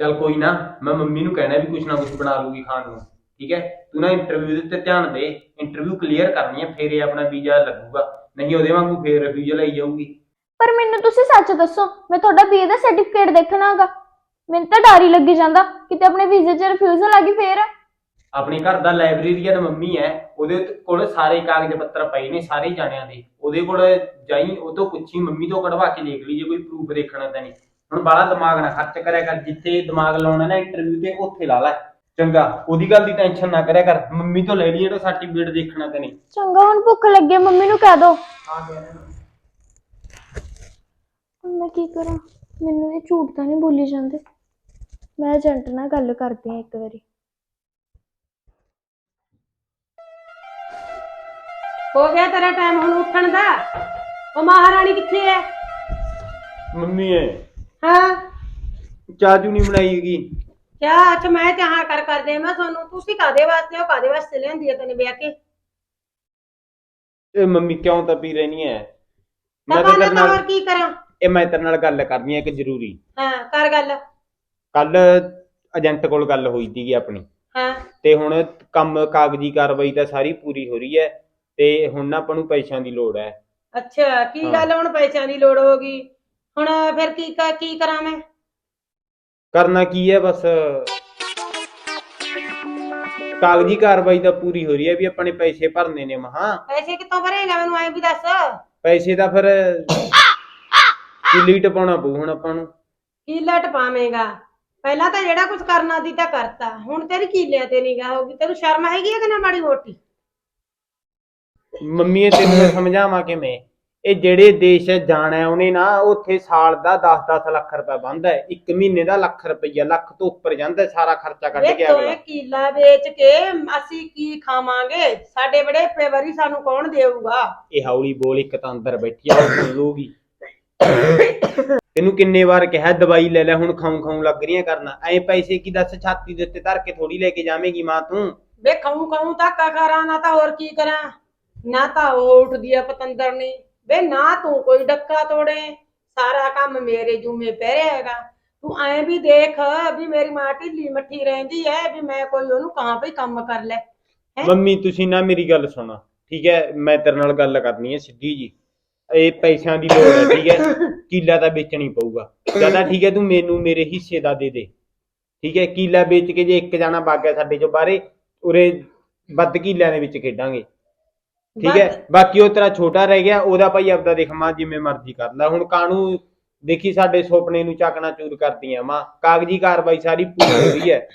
ਚਲ ਕੋਈ ਨਾ ਮੈਂ ਮੰਮੀ ਨੂੰ ਕਹਿਣਾ ਵੀ ਕੁਝ ਨਾ ਕੁਝ ਬਣਾ ਲੂਗੀ ਖਾਣ ਨੂੰ। ਠੀਕ ਹੈ? ਤੂੰ ਨਾ ਇੰਟਰਵਿਊ ਦੇ ਉੱਤੇ ਧਿਆਨ ਦੇ ਇੰਟਰਵਿਊ ਕਲੀਅਰ ਕਰਨੀ ਹੈ ਫਿਰ ਇਹ ਆਪਣਾ ਵੀਜ਼ਾ ਲੱਗੂਗਾ। ਨਹੀਂ ਉਹਦੇ ਵਾਂਗੂ ਫੇਰ ਰਿਫਿਊਜ਼ਲ ਆਈ ਜਾਊਗੀ। ਪਰ ਮੈਨੂੰ ਤੁਸੀਂ ਸੱਚ ਦੱਸੋ ਮੈਂ ਤੁਹਾਡਾ ਬੀਏ ਦਾ ਸਰਟੀਫਿਕੇਟ ਦੇਖਣਾਗਾ ਮੈਨੂੰ ਤਾਂ ਡਰ ਹੀ ਲੱਗੀ ਜਾਂਦਾ ਕਿਤੇ ਆਪਣੇ ਵੀਜ਼ੇ 'ਚ ਰਿਫਿਊਜ਼ਲ ਆ ਗਈ ਫੇਰ। ਆਪਣੇ ਘਰ ਦਾ ਲਾਇਬ੍ਰੇਰੀਅਨ ਮੰਮੀ ਹੈ ਉਹਦੇ ਕੋਲ ਸਾਰੇ ਕਾਗਜ਼ ਪੱਤਰ ਪਏ ਨੇ ਸਾਰੇ ਜਾਣਿਆਂ ਦੇ। ਉਹਦੇ ਕੋਲ ਜਾਈ ਉਹ ਤੋਂ ਪੁੱਛੀ ਮੰਮੀ ਤੋਂ ਕਢਵਾ ਕੇ ਦੇਖ ਲਈ ਜੇ ਕੋਈ ਪ੍ਰੂਫ ਦੇਖਣਾ ਤਾਂ ਨਹੀਂ। ਹੁਣ ਬਾਹਲਾ ਦਿਮਾਗ ਨਾ ਖਰਚ ਕਰਿਆ ਕਰ ਜਿੱਥੇ ਦਿਮਾਗ ਲਾਉਣਾ ਨਾ ਇੰਟਰਵਿਊ ਤੇ ਉੱਥੇ ਲਾ ਲੈ। ਚੰਗਾ ਉਹਦੀ ਗੱਲ ਦੀ ਟੈਨਸ਼ਨ ਨਾ ਕਰਿਆ ਕਰ। ਮੰਮੀ ਤੋਂ ਲੈ ਲਈ ਜਿਹੜਾ ਸਰਟੀਫਿਕੇਟ ਦੇਖਣਾ ਤਾਂ ਨਹੀਂ। ਚੰਗਾ ਹੁਣ ਭੁੱਖ ਲੱਗੀ ਆ, ਮੰਮੀ ਨੂੰ ਕਹਿ ਦੋ। ਹੁਣ ਮੈਂ ਕੀ ਕਰਾਂ? ਮੈਨੂੰ ਇਹ ਝੂਠ ਤਾਂ ਨਹੀਂ ਬੋਲੀ ਜਾਂਦੇ। ਮੈਂ ਏਜੰਟ ਨਾਲ ਗੱਲ ਕਰਦੀ ਆ ਇੱਕ ਵਾਰੀ। ਹੋ ਗਿਆ ਤੇਰਾ ਟਾਈਮ ਹੁਣ ਉੱਠਣ ਦਾ। ਉਹ ਮਹਾਰਾਣੀ ਕਿੱਥੇ ਹੈ ਮੰਮੀ ਐ। ਹਾਂ। ਚਾਚੂ ਨਹੀਂ ਬਣਾਈ ਹੈਗੀ। ਕਿਆ ਅੱਛਾ ਮੈਂ ਚਾਹਾਂ ਕਰ ਕਰਦੇ ਮੈਂ ਤੁਹਾਨੂੰ ਤੁਸੀਂ ਕਾਦੇ ਵਾਸਤੇ ਹੋ? ਕਾਦੇ ਵਾਸਤੇ ਲੈਂਦੀ ਹੈ ਤੈਨੂੰ ਵਿਆਹ ਕੇ? ਇਹ ਮੰਮੀ ਕਿਉਂ ਤਾਂ ਪੀ ਰਹਿਣੀ ਐ? ਮੈਂ ਤਾਂ ਤਾਂ ਮੈਂ ਤੇਰੇ ਤਾਂ ਹੋਰ ਨਾਲ ਕੀ ਕਰਾਂ? ਇਹ ਮੈਂ ਤੇਰੇ ਨਾਲ ਗੱਲ ਕਰਨੀ ਹੈ ਕਿ ਜ਼ਰੂਰੀ। ਹਾਂ ਕਰ ਗੱਲ। ਕੱਲ ਏਜੰਟ ਕੋਲ ਗੱਲ ਹੋਈ ਸੀਗੀ ਆਪਣੀ। ਹਾਂ। ਤੇ ਹੁਣ ਕੰਮ ਕਾਗਜ਼ੀ ਕਾਰਵਾਈ ਤਾਂ ਸਾਰੀ ਪੂਰੀ ਹੋ ਰਹੀ ਹੈ ਤੇ ਹੁਣ ਨਾ ਆਪਾਂ ਨੂੰ ਪੈਸਿਆਂ ਦੀ ਲੋੜ ਹੈ। ਅੱਛਾ ਕੀ। ਗੱਲ ਹੁਣ ਪੈਸਿਆਂ ਦੀ ਲੋੜ ਹੋ ਗਈ? ਹੁਣ ਫਿਰ ਕੀ ਕ- ਕੀ ਕਰਾਂ ਮੈਂ? ਕਰਨਾ ਕੀ ਹੈ ਬਸ? ਕਾਗਜ਼ੀ ਕਾਰਵਾਈ ਤਾਂ ਪੂਰੀ ਹੋ ਰਹੀ ਹੈ ਵੀ ਆਪਾਂ ਨੇ ਪੈਸੇ ਭਰਨੇ ਨੇ ਮਹਾ। ਪੈਸੇ ਕਿੱਥੋਂ ਭਰੇਗਾ ਮੈਨੂੰ ਐਂ ਵੀ ਦੱਸ? ਪੈਸੇ ਤਾਂ ਫਿਰ ਕਿੱਲੀ ਟਪਾਉਣਾ ਪਊ ਹੁਣ ਆਪਾਂ ਨੂੰ। ਕੀ ਲਟ ਪਾਵੇਂਗਾ? ਪਹਿਲਾਂ ਤਾਂ ਜਿਹੜਾ ਕੁਝ ਕਰਨਾ ਦੀ ਤਾਂ ਕਰਤਾ ਹੁਣ ਤੇਰੀ ਕੀਲਿਆਂ ਤੇ ਨਿਗਾਹ ਹੋਗੀ ਤੈਨੂੰ ਸ਼ਰਮ ਹੈਗੀ ਹੈ ਕਿ ਨਾ ਮਾੜੀ ਮੋਟੀ? ਮੰਮੀ ਇਹ ਤੈਨੂੰ ਮੈਂ ਸਮਝਾਵਾਂ ਕਿਵੇਂ? ਇਹ ਜਿਹੜੇ ਦੇਸ਼ ਜਾਣਾ ਹੈ, ਉਹਨੇ ਨਾ ਉੱਥੇ ਸਾਲ ਦਾ 10-10 ਲੱਖ ਰੁਪਏ ਬੰਦਾ ਹੈ। ਇੱਕ ਮਹੀਨੇ ਦਾ ਲੱਖ ਰੁਪਈਆ ਲੱਖ ਤੋਂ ਉੱਪਰ ਜਾਂਦਾ ਹੈ, ਸਾਰਾ ਖਰਚਾ ਕੱਢ ਵੇ ਕੇ ਤੋਏ ਅਗਲਾ ਕੀਲਾ ਵੇਚ ਕੇ ਅਸੀਂ ਕੀ ਖਾਵਾਂਗੇ? ਸਾਡੇ ਬੜੇ ਫੇਵਰੀ ਸਾਨੂੰ ਕੌਣ ਦੇਊਗਾ? ਇਹ ਹੌਲੀ ਬੋਲ ਇੱਕ ਤਾਂ ਅੰਦਰ ਬੈਠੀ ਆ ਉਹ ਸੁਣ ਲੂਗੀ ਤੈਨੂੰ ਕਿੰਨੇ ਵਾਰ ਕਿਹਾ ਦਵਾਈ ਲੈ ਲੈ ਹੁਣ ਖਾਉਂ ਖਾਉਂ ਲੱਗ ਰਹੀਆਂ ਕਰਨਾ। ਐ ਪੈਸੇ ਕੀ ਦੱਸ ਛਾਤੀ ਦੇ ਉੱਤੇ ਧਰ ਕੇ ਥੋੜੀ ਲੈ ਕੇ ਜਾਵੇਂਗੀ ਮਾਂ ਤੂੰ? ਵੇ ਖਾਉਂ ਖਾਉਂ ਤਾਂ ਕਰਾਂ ਨਾ ਤਾਂ ਹੋਰ ਕੀ ਕਰਾਂ? ਨਾ ਤਾਂ ਉਹ ਉੱਠਦੀ ਆ ਪਤੰਦਰ ਨੇ। ਵੇ ਨਾ ਤੂੰ ਕੋਈ ਡੱਕਾ ਤੋੜੇ ਸਾਰਾ ਕੰਮ ਮੇਰੇ ਜੂਮੇ ਪੈ ਰਿਹਾ ਹੈਗਾ। ਤੂੰ ਐਂ ਵੀ ਦੇਖ ਵੀ ਮੇਰੀ ਮਾਂ ਢਿੱਲੀ ਮੱਠੀ ਰਹਿੰਦੀ ਐ ਵੀ ਮੈਂ ਕੋਈ ਉਹਨੂੰ ਕਹਾਂ ਭਈ ਕੰਮ ਕਰ ਲੈ। ਹੈਂ? ਮੰਮੀ ਤੁਸੀਂ ਨਾ ਮੇਰੀ ਗੱਲ ਸੁਣੋ। ਠੀਕ ਹੈ ਮੈਂ ਤੇਰੇ ਨਾਲ ਗੱਲ ਕਰਨੀ ਹੈ ਸਿੱਧੀ ਜੀ। ਇਹ ਪੈਸਿਆਂ ਦੀ ਲੋੜ ਹੈ ਠੀਕ ਹੈ। ਕੀਲਾ ਤਾਂ ਵੇਚਣੀ ਪਊਗਾ। ਜ਼ਿਆਦਾ ਠੀਕ ਹੈ ਤੂੰ ਮੈਨੂੰ ਮੇਰੇ ਹਿੱਸੇ ਦਾ ਦੇ ਦੇ। ਠੀਕ ਹੈ ਕੀਲਾ ਵੇਚ ਕੇ ਜੇ ਇੱਕ ਜਾਣਾ ਵਗ ਗਿਆ ਸਾਡੇ ਚੋਂ ਬਾਹਰੇ ਉਰੇ ਵੱਧ ਕੀਲਿਆਂ ਦੇ ਵਿੱਚ ਖੇਡਾਂਗੇ। ਠੀਕ ਹੈ ਬਾਕੀ ਉਹ ਤੇਰਾ ਛੋਟਾ ਰਹਿ ਗਿਆ ਉਹਦਾ ਭਾਈ ਆਪਦਾ ਦੇਖ ਮਾਂ ਜਿਵੇਂ ਮਰਜ਼ੀ ਕਰ ਲੈ। ਹੁਣ ਕਾਨੂੰ ਦੇਖੀ ਸਾਡੇ ਸੁਪਨੇ ਨੂੰ ਚੱਕਣਾ ਚੂਰ ਕਰਦੀਆਂ ਮਾਂ। ਕਾਗਜ਼ੀ ਕਾਰਵਾਈ ਸਾਰੀ ਪੂਰੀ ਹੋ ਰਹੀ ਹੈ।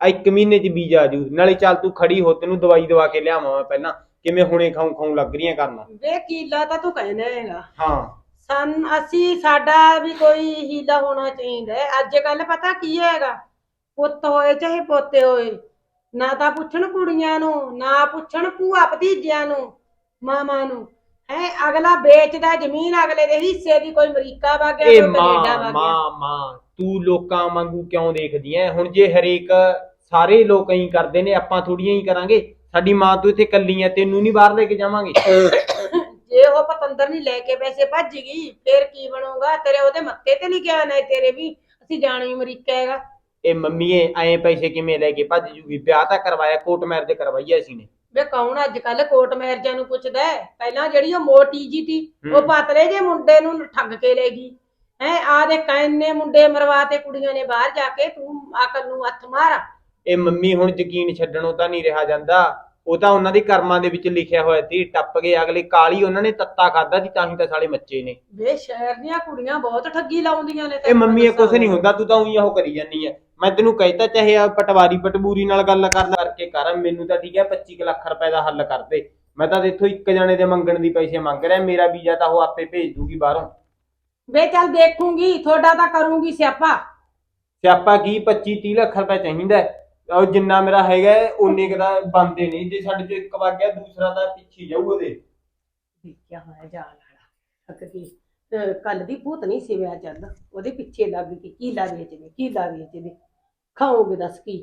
ਆ ਇੱਕ ਮਹੀਨੇ ਚ ਵੀਜ਼ਾ ਆ ਜੂ। ਨਾਲੇ ਚੱਲ ਤੂੰ ਖੜੀ ਹੋ ਤੈਨੂੰ ਦਵਾਈ ਦਵਾ ਕੇ ਲਿਆਵਾਂ ਮੈਂ ਪਹਿਲਾਂ। ਕਿਵੇਂ ਹੁਣੇ ਖਾਉਂ ਖਾਉਂ ਲੱਗ ਰਹੀਆਂ ਕਰਨਾ? ਵੇ ਕੀਲਾ ਤਾਂ ਤੂੰ ਕਹਿੰਦਾ ਹੈਗਾ। ਹਾਂ। ਸਨ ਅਸੀਂ ਸਾਡਾ ਵੀ ਕੋਈ ਹੀਲਾ ਹੋਣਾ ਚਾਹੀਦਾ ਹੈ। ਅੱਜ ਕੱਲ ਪਤਾ ਕੀ ਹੈਗਾ? ਪੁੱਤ ਹੋਏ ਚਾਹੇ ਪੋਤੇ ਹੋਏ ਨਾ ਤਾਂ ਪੁੱਛਣ ਕੁੜੀਆਂ ਨੂੰ ਨਾ ਪੁੱਛਣ ਭੂਆ ਭਤੀਜਿਆਂ ਨੂੰ ਮਾਮਾ ਨੂੰ। ਹੈ ਅਗਲਾ ਵੇਚਦਾ ਜ਼ਮੀਨ ਅਗਲੇ ਦੇ ਹਿੱਸੇ ਦੀ ਕੋਈ ਅਮਰੀਕਾ ਵਗ ਗਿਆ ਕੋਈ ਇਹ ਕੈਨੇਡਾ ਮਾਂ ਵਗ ਗਿਆ ਮਾਂ ਮਾਂ ਤੂੰ ਲੋਕਾਂ ਵਾਂਗੂ ਕਿਉਂ ਦੇਖਦੀ ਐ ਹੁਣ ਜੇ ਹਰੇਕ ਸਾਰੇ ਲੋਕ ਐਂ ਕਰਦੇ ਨੇ ਆਪਾਂ ਥੋੜੀਆਂ ਹੀ ਕਰਾਂਗੇ। ਸਾਡੀ ਮਾਂ ਤੂੰ ਇੱਥੇ ਕੱਲੀ ਐ ਤੈਨੂੰ ਨਹੀਂ ਬਾਹਰ ਲੈ ਕੇ ਜਾਵਾਂਗੇ। ਜੇ ਉਹ ਪਤੰਦਰ ਨਹੀਂ ਲੈ ਕੇ ਪੈਸੇ ਭੱਜ ਗਈ ਫੇਰ ਕੀ ਬਣੂਗਾ? ਤੇਰੇ ਉਹਦੇ ਮੱਥੇ ਤੇ ਲਿਖਿਆ ਨਾ ਤੇਰੇ ਵੀ। ਅਸੀਂ ਜਾਣਾ ਹੀ ਅਮਰੀਕਾ ਹੈਗਾ। ਇਹ ਮੰਮੀਏ ਐਂ ਪੈਸੇ ਕਿਵੇਂ ਲੈ ਕੇ ਭੱਜ ਜੂਗੀ? ਵਿਆਹ ਤਾਂ ਕਰਵਾਇਆ ਕੋਰਟ ਮੈਰਿਜ ਕਰਵਾਈ ਐ ਅਸੀਂ ਨੇ। ਵੇ ਕੌਣ ਅੱਜ ਕੱਲ ਕੋਰਟ ਮੈਰਜਾਂ ਨੂੰ ਪੁੱਛਦਾ ਹੈ? ਪਹਿਲਾਂ ਜਿਹੜੀ ਉਹ ਮੋਟੀ ਜੀ ਤੀ ਉਹ ਹੂੰ। ਪਤਲੇ ਜੇ ਮੁੰਡੇ ਨੂੰ ਠੱਗ ਕੇ ਲੈ ਗਈ। ਹੈ ਆ ਦੇ ਕੰਨੇ ਮੁੰਡੇ ਮਰਵਾਤੇ ਕੁੜੀਆਂ ਨੇ ਬਾਹਰ ਜਾ ਕੇ ਤੂੰ ਅਕਲ ਨੂੰ ਹੱਥ ਮਾਰ। ਇਹ ਮੰਮੀ ਹੁਣ ਯਕੀਨ ਛੱਡਣੋਂ ਤਾਂ ਨਹੀਂ ਰਿਹਾ ਜਾਂਦਾ। ਉਹ ਤਾਂ ਉਹਨਾਂ ਦੇ ਕਰਮਾਂ ਦੇ ਵਿੱਚ ਲਿਖਿਆ ਹੋਇਆ ਸੀ ਟੱਪ ਗਏ ਅਗਲੇ ਕਾਲੀ ਉਹਨਾਂ ਨੇ ਤੱਤਾ ਖਾਦਾ ਸੀ ਤਾਂ ਹੀ ਤਾਂ ਸਾਲੇ ਮੱਚੇ ਨੇ। ਵੇ ਸ਼ਹਿਰ ਦੀਆਂ ਕੁੜੀਆਂ ਬਹੁਤ ਠੱਗੀ ਲਾਉਂਦੀਆਂ ਨੇ ਇਹ ਤੈਨੂੰ ਮੰਮੀ ਇਹ। ਕੁਛ ਨਹੀਂ ਹੁੰਦਾ ਤੂੰ ਤਾਂ ਉਹੀ ਉਹ ਕਰੀ ਜਾਨੀ ਆ ਮੈਂ ਤੈਨੂੰ ਕਹਿਤਾ ਚਾਹੇ ਆ ਪਟਵਾਰੀ ਪਟਬੂਰੀ ਨਾਲ ਗੱਲ ਕਰ ਕਰਕੇ ਕਰ ਮੈਨੂੰ ਤਾਂ ਠੀਕ ਹੈ 25 ਕੁ ਲੱਖ ਰੁਪਏ ਦਾ ਹੱਲ ਕਰ ਦੇ। ਮੈਂ ਤਾਂ ਦੇਖੋ ਇੱਕ ਜਣੇ ਦੇ ਮੰਗਣ ਦੀ ਪੈਸੇ ਮੰਗ ਰਿਹਾ ਮੇਰਾ ਵੀਜ਼ਾ ਤਾਂ ਉਹ ਆਪੇ ਭੇਜ ਦੂਗੀ ਬਾਹਰੋਂ। ਵੇ ਚੱਲ ਦੇਖੂੰਗੀ ਤੁਹਾਡਾ ਤਾਂ ਕਰੂੰਗੀ ਸਿਆਪਾ। ਸਿਆਪਾ ਕੀ 25 30 ਲੱਖ ਰੁਪਏ ਚਾਹੀਦਾ ਹੈ। ਉਹ ਜਿੰਨਾ ਮੇਰਾ ਹੈਗਾ ਉਨੇ ਕੁ ਦਾ ਬੰਦੇ ਨਹੀਂ। ਜੇ ਸਾਡੇ ਚੋਂ ਇੱਕ ਵਗ ਗਿਆ, ਦੂਸਰਾ ਤਾਂ ਪਿੱਛੇ ਜਾਊ ਉਹਦੇ। ਦੇਖਿਆ ਹੋਇਆ ਜਾਲ ਵਾਲਾ। ਅੱਗ ਕੱਲ ਦੀ ਭੂਤ ਨਹੀਂ ਸਿਵਿਆ ਚੱਲ ਉਹਦੇ ਪਿੱਛੇ ਲੱਗ ਗਈ ਕੀ ਲਾ ਵੇਚਦੇ ਕੀ ਲਾ ਵੇਚਦੇ ਖਾਓਗੇ ਦੱਸ ਕੀ?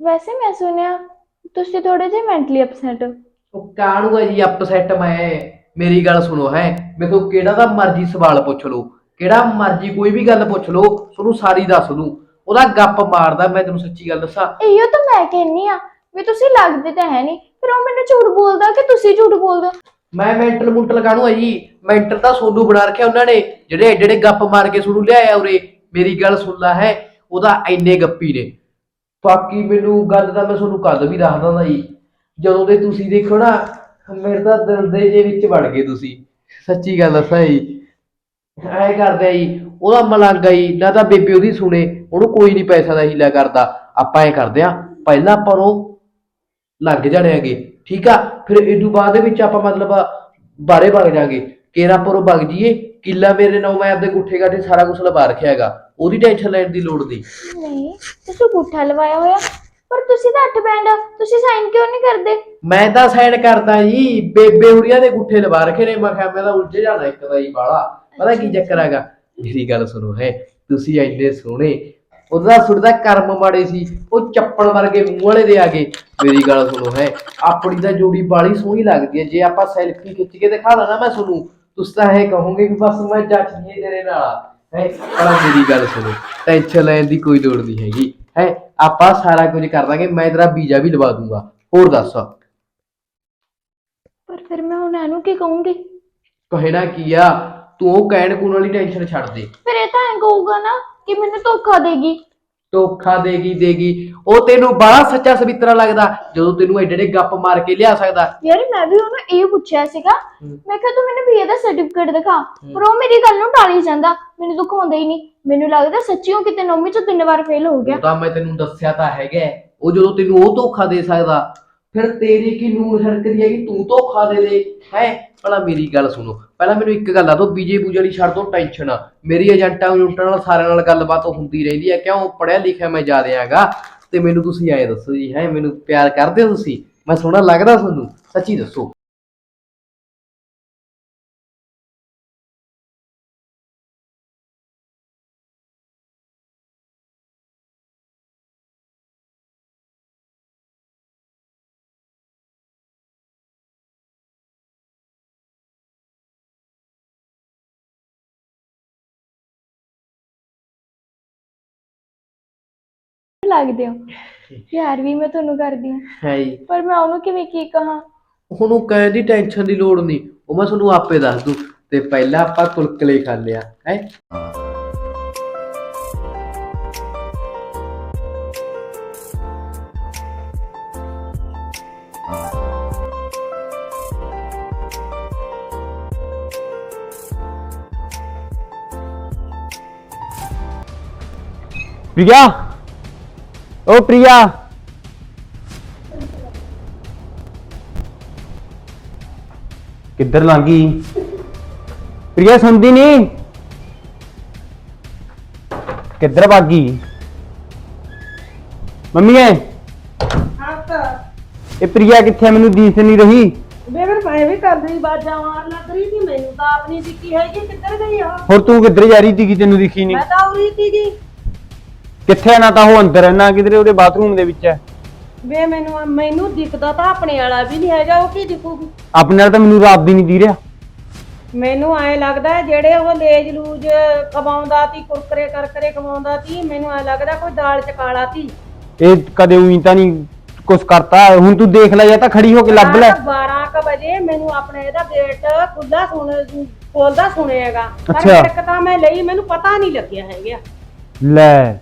ਵੈਸੇ ਮੈਂ ਸੁਣਿਆ ਤੁਸੀਂ ਥੋੜੇ ਜਿਹੇ ਮੈਂਟਲੀ ਅਪਸੈਟ ਹੋ। ਉਹ ਕਾਹਨੂੰ ਹੈ ਜੀ ਅਪਸੈਟ ਮੈਂ। ਮੇਰੀ ਗੱਲ ਸੁਣੋ ਹੈ। ਮੇਥੋਂ ਕਿਹੜਾ ਦਾ ਮਰਜ਼ੀ ਸਵਾਲ ਪੁੱਛ ਲਓ। ਕਿਹੜਾ ਮਰਜ਼ੀ ਕੋਈ ਵੀ ਗੱਲ ਪੁੱਛ ਲਓ ਤੁਹਾਨੂੰ ਸਾਰੀ ਦੱਸ ਦੂੰ। ਉਹਦਾ ਗੱਪ ਮਾਰਦਾ ਮੈਂ ਤੈਨੂੰ ਸੱਚੀ ਗੱਲ ਦੱਸਾਂ। ਇਹੋ ਤਾਂ ਮੈਂ ਕਹਿੰਨੀ ਆ ਵੀ ਤੁਸੀਂ ਲੱਗਦੇ ਤਾਂ ਹੈ ਨਹੀਂ ਫਿਰ ਉਹ ਮੈਨੂੰ ਝੂਠ ਬੋਲਦਾ ਕਿ ਤੁਸੀਂ ਝੂਠ ਬੋਲਦੇ ਹੋ? ਮੈਂ ਮੈਂਟਲ ਮੁੰਟਲ ਕਾਹਨੂੰ ਹੈ ਜੀ? ਮੈਂਟਲ ਤਾਂ ਸੋਨੂੰ ਬਣਾ ਰੱਖਿਆ ਉਹਨਾਂ ਨੇ ਜਿਹੜੇ ਏਡੇ ਏਡੇ ਗੱਪ ਮਾਰ ਕੇ ਤੁਹਾਨੂੰ ਲਿਆਇਆ ਉਰੇ। ਮੇਰੀ ਗੱਲ ਸੁਣ ਲੈ ਹੈ। ਉਹਦਾ ਐਨੇ ਗੱਪੀ ਨੇ। ਬਾਕੀ ਮੈਨੂੰ ਗੱਲ ਤਾਂ ਮੈਂ ਤੁਹਾਨੂੰ ਕੱਲ ਵੀ ਦੱਸਦਾ ਹੁੰਦਾ ਜੀ। ਜਦੋਂ ਦੇ ਤੁਸੀਂ ਦੇਖੋ ਨਾ, ਮੇਰੇ ਤਾਂ ਦਿਲ ਦੇ ਜੇ ਵਿੱਚ ਵੜ ਗਏ ਤੁਸੀਂ। ਸੱਚੀ ਗੱਲ ਦੱਸਾਂ ਜੀ। ਐ ਕਰਦੇ ਆ ਜੀ, ਉਹਦਾ ਮਲੰਗ ਆ ਜੀ, ਨਾ ਤਾਂ ਬੇਬੇ ਉਹਦੀ ਸੁਣੇ, ਉਹਨੂੰ ਕੋਈ ਨਹੀਂ ਪੈਸਾ ਦਾ ਹੀਲਾ ਕਰਦਾ। ਆਪਾਂ ਐ ਕਰਦੇ ਆ, ਪਹਿਲਾਂ ਪਰ ਉਹ ਲੱਗ ਜਾਣੇਗੇ ਠੀਕ ਆ? ਫਿਰ ਇਦੋਂ ਬਾਅਦ ਦੇ ਵਿੱਚ ਆਪਾਂ ਮਤਲਬ ਬਾਰੇ ਵਗ ਜਾਾਂਗੇ। ਕੇਰਾ ਪਰੋਂ ਵਗ ਜੀਏ ਕਿੱਲਾ ਮੇਰੇ ਨਾਲ ਮੈਂ ਆਪਦੇ ਗੁੱਠੇ ਗਾਠੇ ਸਾਰਾ ਕੁਝ ਲਵਾ ਰੱਖਿਆ ਹੈਗਾ। ਉਹਦੀ ਟੈਨਸ਼ਨ ਲੈਣ ਦੀ ਲੋੜ ਨਹੀਂ। ਨਹੀਂ ਤੁਸੀਂ ਗੁੱਠਾ ਲਵਾਇਆ ਹੋਇਆ। ਪਰ ਤੁਸੀਂ ਤਾਂ ਅੱਠ ਬੈਂਡ ਤੁਸੀਂ ਸਾਈਨ ਕਿਉਂ ਨਹੀਂ ਕਰਦੇ? ਮੈਂ ਤਾਂ ਸਾਈਨ ਕਰਦਾ ਜੀ ਬੇਬੇ ਹੁਰੀਆਂ ਦੇ ਗੁੱਠੇ ਲਵਾ ਰੱਖੇ ਨੇ ਮੈਂ ਕਿਹਾ ਮੈਂ ਤਾਂ ਉਲਝ ਜਾਣਾ ਇੱਕ ਦਾ ਹੀ ਬਾਲਾ ਪਤਾ ਕੀ ਚੱਕਰ ਹੈਗਾ? ਮੇਰੀ ਗੱਲ ਸੁਣੋ ਹੈ ਤੁਸੀਂ ਐਨੇ ਸੋਹਣੇ ਉਹਦਾ ਸੁਣਦਾ ਕਰਮ ਮਾੜੇ ਸੀ ਉਹ ਚੱਪਣ ਵਰਗੇ ਮੂੰਹ ਵਾਲੇ ਦੇ ਆ ਗਏ। ਮੇਰੀ ਗੱਲ ਸੁਣੋ ਹੈ ਆਪਣੀ ਤਾਂ ਜੋੜੀ ਬਾਲੀ ਸੋਹਣੀ ਲੱਗਦੀ ਹੈ ਜੇ ਆਪਾਂ ਸੈਲਫੀ ਖਿੱਚ ਕੇ ਦਿਖਾ ਦਾਂ ਨਾ ਮੈਂ ਤੁਹਾਨੂੰ ਤੁਸੀਂ ਤਾਂ ਇਹ ਕਹੋਗੇ ਵੀ ਬਸ ਮੈਂ ਜੱਜ ਜੀ ਤੇਰੇ ਨਾਲ ਹੈ। ਪਰ ਮੇਰੀ ਗੱਲ ਸੁਣੋ ਟੈਨਸ਼ਨ ਲੈਣ ਦੀ ਕੋਈ ਲੋੜ ਨਹੀਂ ਹੈਗੀ। ਹੈ ਆਪਾਂ ਸਾਰਾ ਕੁਝ ਕਰ ਦਾਂਗੇ ਮੈਂ ਤੇਰਾ ਵੀਜ਼ਾ ਵੀ ਲਵਾ ਦੂੰਗਾ। ਹੋਰ ਦੱਸ। ਪਰ ਫਿਰ ਮੈਂ ਹੁਣ ਇਹਨੂੰ ਕੀ ਕਹੂੰਗੀ? ਕਹਿਣਾ ਕੀ ਆ? ਤੂੰ ਉਹ ਕਹਿਣ ਕੂਣ ਵਾਲੀ ਟੈਨਸ਼ਨ ਛੱਡ ਦੇ। ਫਿਰ ਇਹ ਤਾਂ ਐਂ ਕਹੂਗਾ ਨਾ ਕਿ ਮੈਨੂੰ ਧੋਖਾ ਦੇਗੀ। ਧੋਖਾ ਦੇਗੀ ਦੇਗੀ। ਉਹ ਤੈਨੂੰ ਬੜਾ ਸੱਚਾ ਸਵਿੱਤਰਾ ਲੱਗਦਾ ਜਦੋਂ ਤੈਨੂੰ ਐਡੇ ਐਡੇ ਗੱਪ ਮਾਰ ਕੇ ਲਿਆ ਸਕਦਾ। ਯਾਰ ਮੈਂ ਵੀ ਉਹਨੂੰ ਇਹ ਪੁੱਛਿਆ ਸੀਗਾ। ਮੈਂ ਕਿਹਾ ਤੂੰ ਮੈਨੂੰ ਬੀਏ ਦਾ ਸਰਟੀਫਿਕੇਟ ਦਿਖਾ। ਪਰ ਉਹ ਮੇਰੀ ਗੱਲ ਨੂੰ ਟਾਲੀ ਜਾਂਦਾ। ਮੈਨੂੰ ਦਿਖਾਉਂਦਾ ਹੀ ਨਹੀਂ। ਮੈਨੂੰ ਲੱਗਦਾ ਸੱਚੀਓ ਕਿਤੇ ਨੌਵੀਂ ਚੋਂ ਤਿੰਨ ਵਾਰ ਫੇਲ ਹੋ ਗਿਆ। ਉਹ ਤਾਂ ਮੈਂ ਤੈਨੂੰ ਦੱਸਿਆ ਤਾਂ ਹੈਗਾ। ਉਹ ਜਦੋਂ ਤੈਨੂੰ ਉਹ ਧੋਖਾ ਦੇ ਸਕਦਾ ਫਿਰ ਤੇਰੀ ਕੀ ਨੂਰ ਹਰਕਤ ਹੈ ਕਿ ਤੂੰ ਧੋਖਾ ਦੇ ਦੇ ਹੈ? ਭਲਾ ਮੇਰੀ ਗੱਲ ਸੁਣੋ। ਪਹਿਲਾਂ ਮੈਨੂੰ ਇੱਕ ਗੱਲ ਆ ਦੋ ਬੀਜੇ ਪੂਜੇ ਵਾਲੀ ਛੱਡ ਦੋ ਟੈਨਸ਼ਨ ਮੇਰੀ ਏਜੰਟਾਂ ਏਜੰਟਾਂ ਨਾਲ ਸਾਰਿਆਂ ਨਾਲ ਗੱਲਬਾਤ ਹੁੰਦੀ ਰਹਿੰਦੀ ਹੈ ਕਿਉਂ? ਪੜਿਆ ਲਿਖਿਆ ਮੈਂ ਜ਼ਿਆਦਾ ਆਂਗਾ ਤੇ ਮੈਨੂੰ ਤੁਸੀਂ ਐਂ ਦੱਸੋ ਜੀ, ਹੈ? ਮੈਨੂੰ ਪਿਆਰ ਕਰਦੇ ਹੋ ਤੁਸੀਂ? ਮੈਂ ਸੋਹਣਾ ਲੱਗਦਾ ਤੁਹਾਨੂੰ? ਸੱਚੀ ਦੱਸੋ। ਲੱਗਦੇ ਹੋ? ਯਾਰ ਵੀ ਮੈਂ ਤੁਹਾਨੂੰ ਕਰਦੀ ਹਾਂ। ਹੈ ਜੀ ਪਰ ਮੈਂ ਉਹਨੂੰ ਕਿਵੇਂ ਕੀ ਕਹਾਂ? ਉਹਨੂੰ ਕਹਿਣ ਦੀ ਟੈਨਸ਼ਨ ਦੀ ਲੋੜ ਨਹੀਂ। ਉਹ ਮੈਂ ਤੁਹਾਨੂੰ ਆਪੇ ਦੱਸ ਦੂੰ। ਤੇ ਪਹਿਲਾਂ ਆਪਾਂ ਕੁਲਕਲੇ ਖਾਂਦੇ ਆ ਹੈ? ਪ੍ਰਿਆ ਓ ਪ੍ਰਿਆ। ਕਿੱਧਰ ਲੰਗੀ ਪ੍ਰਿਆ ਸੁਣਦੀ ਨਹੀਂ ਕਿੱਧਰ ਭਾਗੀ ਮੰਮੀ ਐ। ਹਾਂ ਤਾਂ ਇਹ ਪ੍ਰਿਆ ਕਿੱਥੇ ਆ? ਮੈਨੂੰ ਦੀਸ ਨਹੀਂ ਰਹੀ। ਫਿਰ ਮੈਂ ਵੀ ਕਰਦੀ ਬਾਜਾਂ ਮਾਰ ਲੱਗ ਰਹੀ ਸੀ ਮੈਨੂੰ ਤਾਂ। ਆਪਣੀ ਸਿੱਕੀ ਹੈਗੀ ਕਿੱਧਰ ਗਈ ਉਹ? ਹੋਰ ਤੂੰ ਕਿੱਧਰ ਜਾ ਰਹੀ ਸੀ ਤੈਨੂੰ ਦਿਖੀ ਨਹੀਂ ਮੈਂ ਤਾਂ ਉਰੀ ਸੀਗੀ। ਕਿੱਥੇ ਆ? ਨਾ ਤਾਂ ਉਹ ਅੰਦਰ ਹੈ ਨਾ ਕਿਧਰੇ ਉਹਦੇ ਬਾਥਰੂਮ ਦੇ ਵਿੱਚ ਹੈ ਵੇ ਮੈਨੂੰ ਮੈਨੂੰ ਦਿਖਦਾ ਤਾਂ ਆਪਣੇ ਵਾਲਾ ਵੀ ਨਹੀਂ ਹੈਗਾ ਉਹ ਕੀ ਦਿਖੂਗੀ? ਆਪਣੇ ਨਾਲ ਤਾਂ ਮੈਨੂੰ ਰਾਤ ਦੀ ਨਹੀਂ ਦੀ ਰਿਹਾ ਮੈਨੂੰ ਐ ਲੱਗਦਾ ਜਿਹੜੇ ਉਹ ਲੇਜ ਲੂਜ ਕਮਾਉਂਦਾ ਤੀ ਕੁਰਕਰੇ ਕਰਕਰੇ ਕਮਾਉਂਦਾ ਤੀ ਮੈਨੂੰ ਐ ਲੱਗਦਾ ਕੋਈ ਦਾਲ ਚ ਕਾਲਾ ਤੀ। ਇਹ ਕਦੇ ਉਹੀ ਤਾਂ ਨਹੀਂ ਕੁਛ ਕਰਤਾ। ਹੁਣ ਤੂੰ ਦੇਖ ਲੈ ਜਾਂ ਤਾਂ ਖੜੀ ਹੋ ਕੇ ਲੱਭ ਲੈ। 12 ਕ ਵਜੇ ਮੈਨੂੰ ਆਪਣੇ ਇਹਦਾ ਗੇਟ ਖੁੱਲਾ ਸੁਣ ਖੋਲਦਾ ਸੁਣਿਆਗਾ ਪਰ ਅੱਛਾ। ਇੱਕ ਤਾਂ ਮੈਂ ਲਈ ਮੈਨੂੰ ਪਤਾ ਨਹੀਂ ਲੱਗਿਆ ਹੈਗਾ। ਲੈ।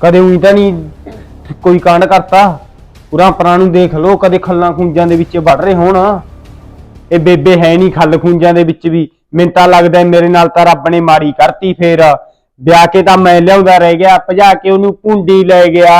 ਕਦੇ ਉਹੀ ਤਾਂ ਨਹੀਂ ਕੋਈ ਕਾਂਡ ਕਰਤਾ। ਪੂਰਾ ਪਰਾਂ ਨੂੰ ਦੇਖ ਲੋ ਕਦੇ ਖੱਲਾਂ ਖੁੰਜਾਂ ਦੇ ਵਿੱਚ ਵੜ ਰਹੇ ਹੋਣ। ਇਹ ਬੇਬੇ ਹੈ ਨਹੀਂ ਖੱਲ ਖੁੰਜਾਂ ਦੇ ਵਿੱਚ ਵੀ। ਮੈਨੂੰ ਤਾਂ ਲੱਗਦਾ ਮੇਰੇ ਨਾਲ ਤਾਂ ਰੱਬ ਨੇ ਮਾਰੀ ਕਰਤੀ ਫੇਰ। ਵਿਆਹ ਕੇ ਤਾਂ ਮੈਂ ਲਿਆਉਂਦਾ ਰਹਿ ਗਿਆ, ਭਜਾ ਕੇ ਉਹਨੂੰ ਪੁੰਡੀ ਲੈ ਗਿਆ।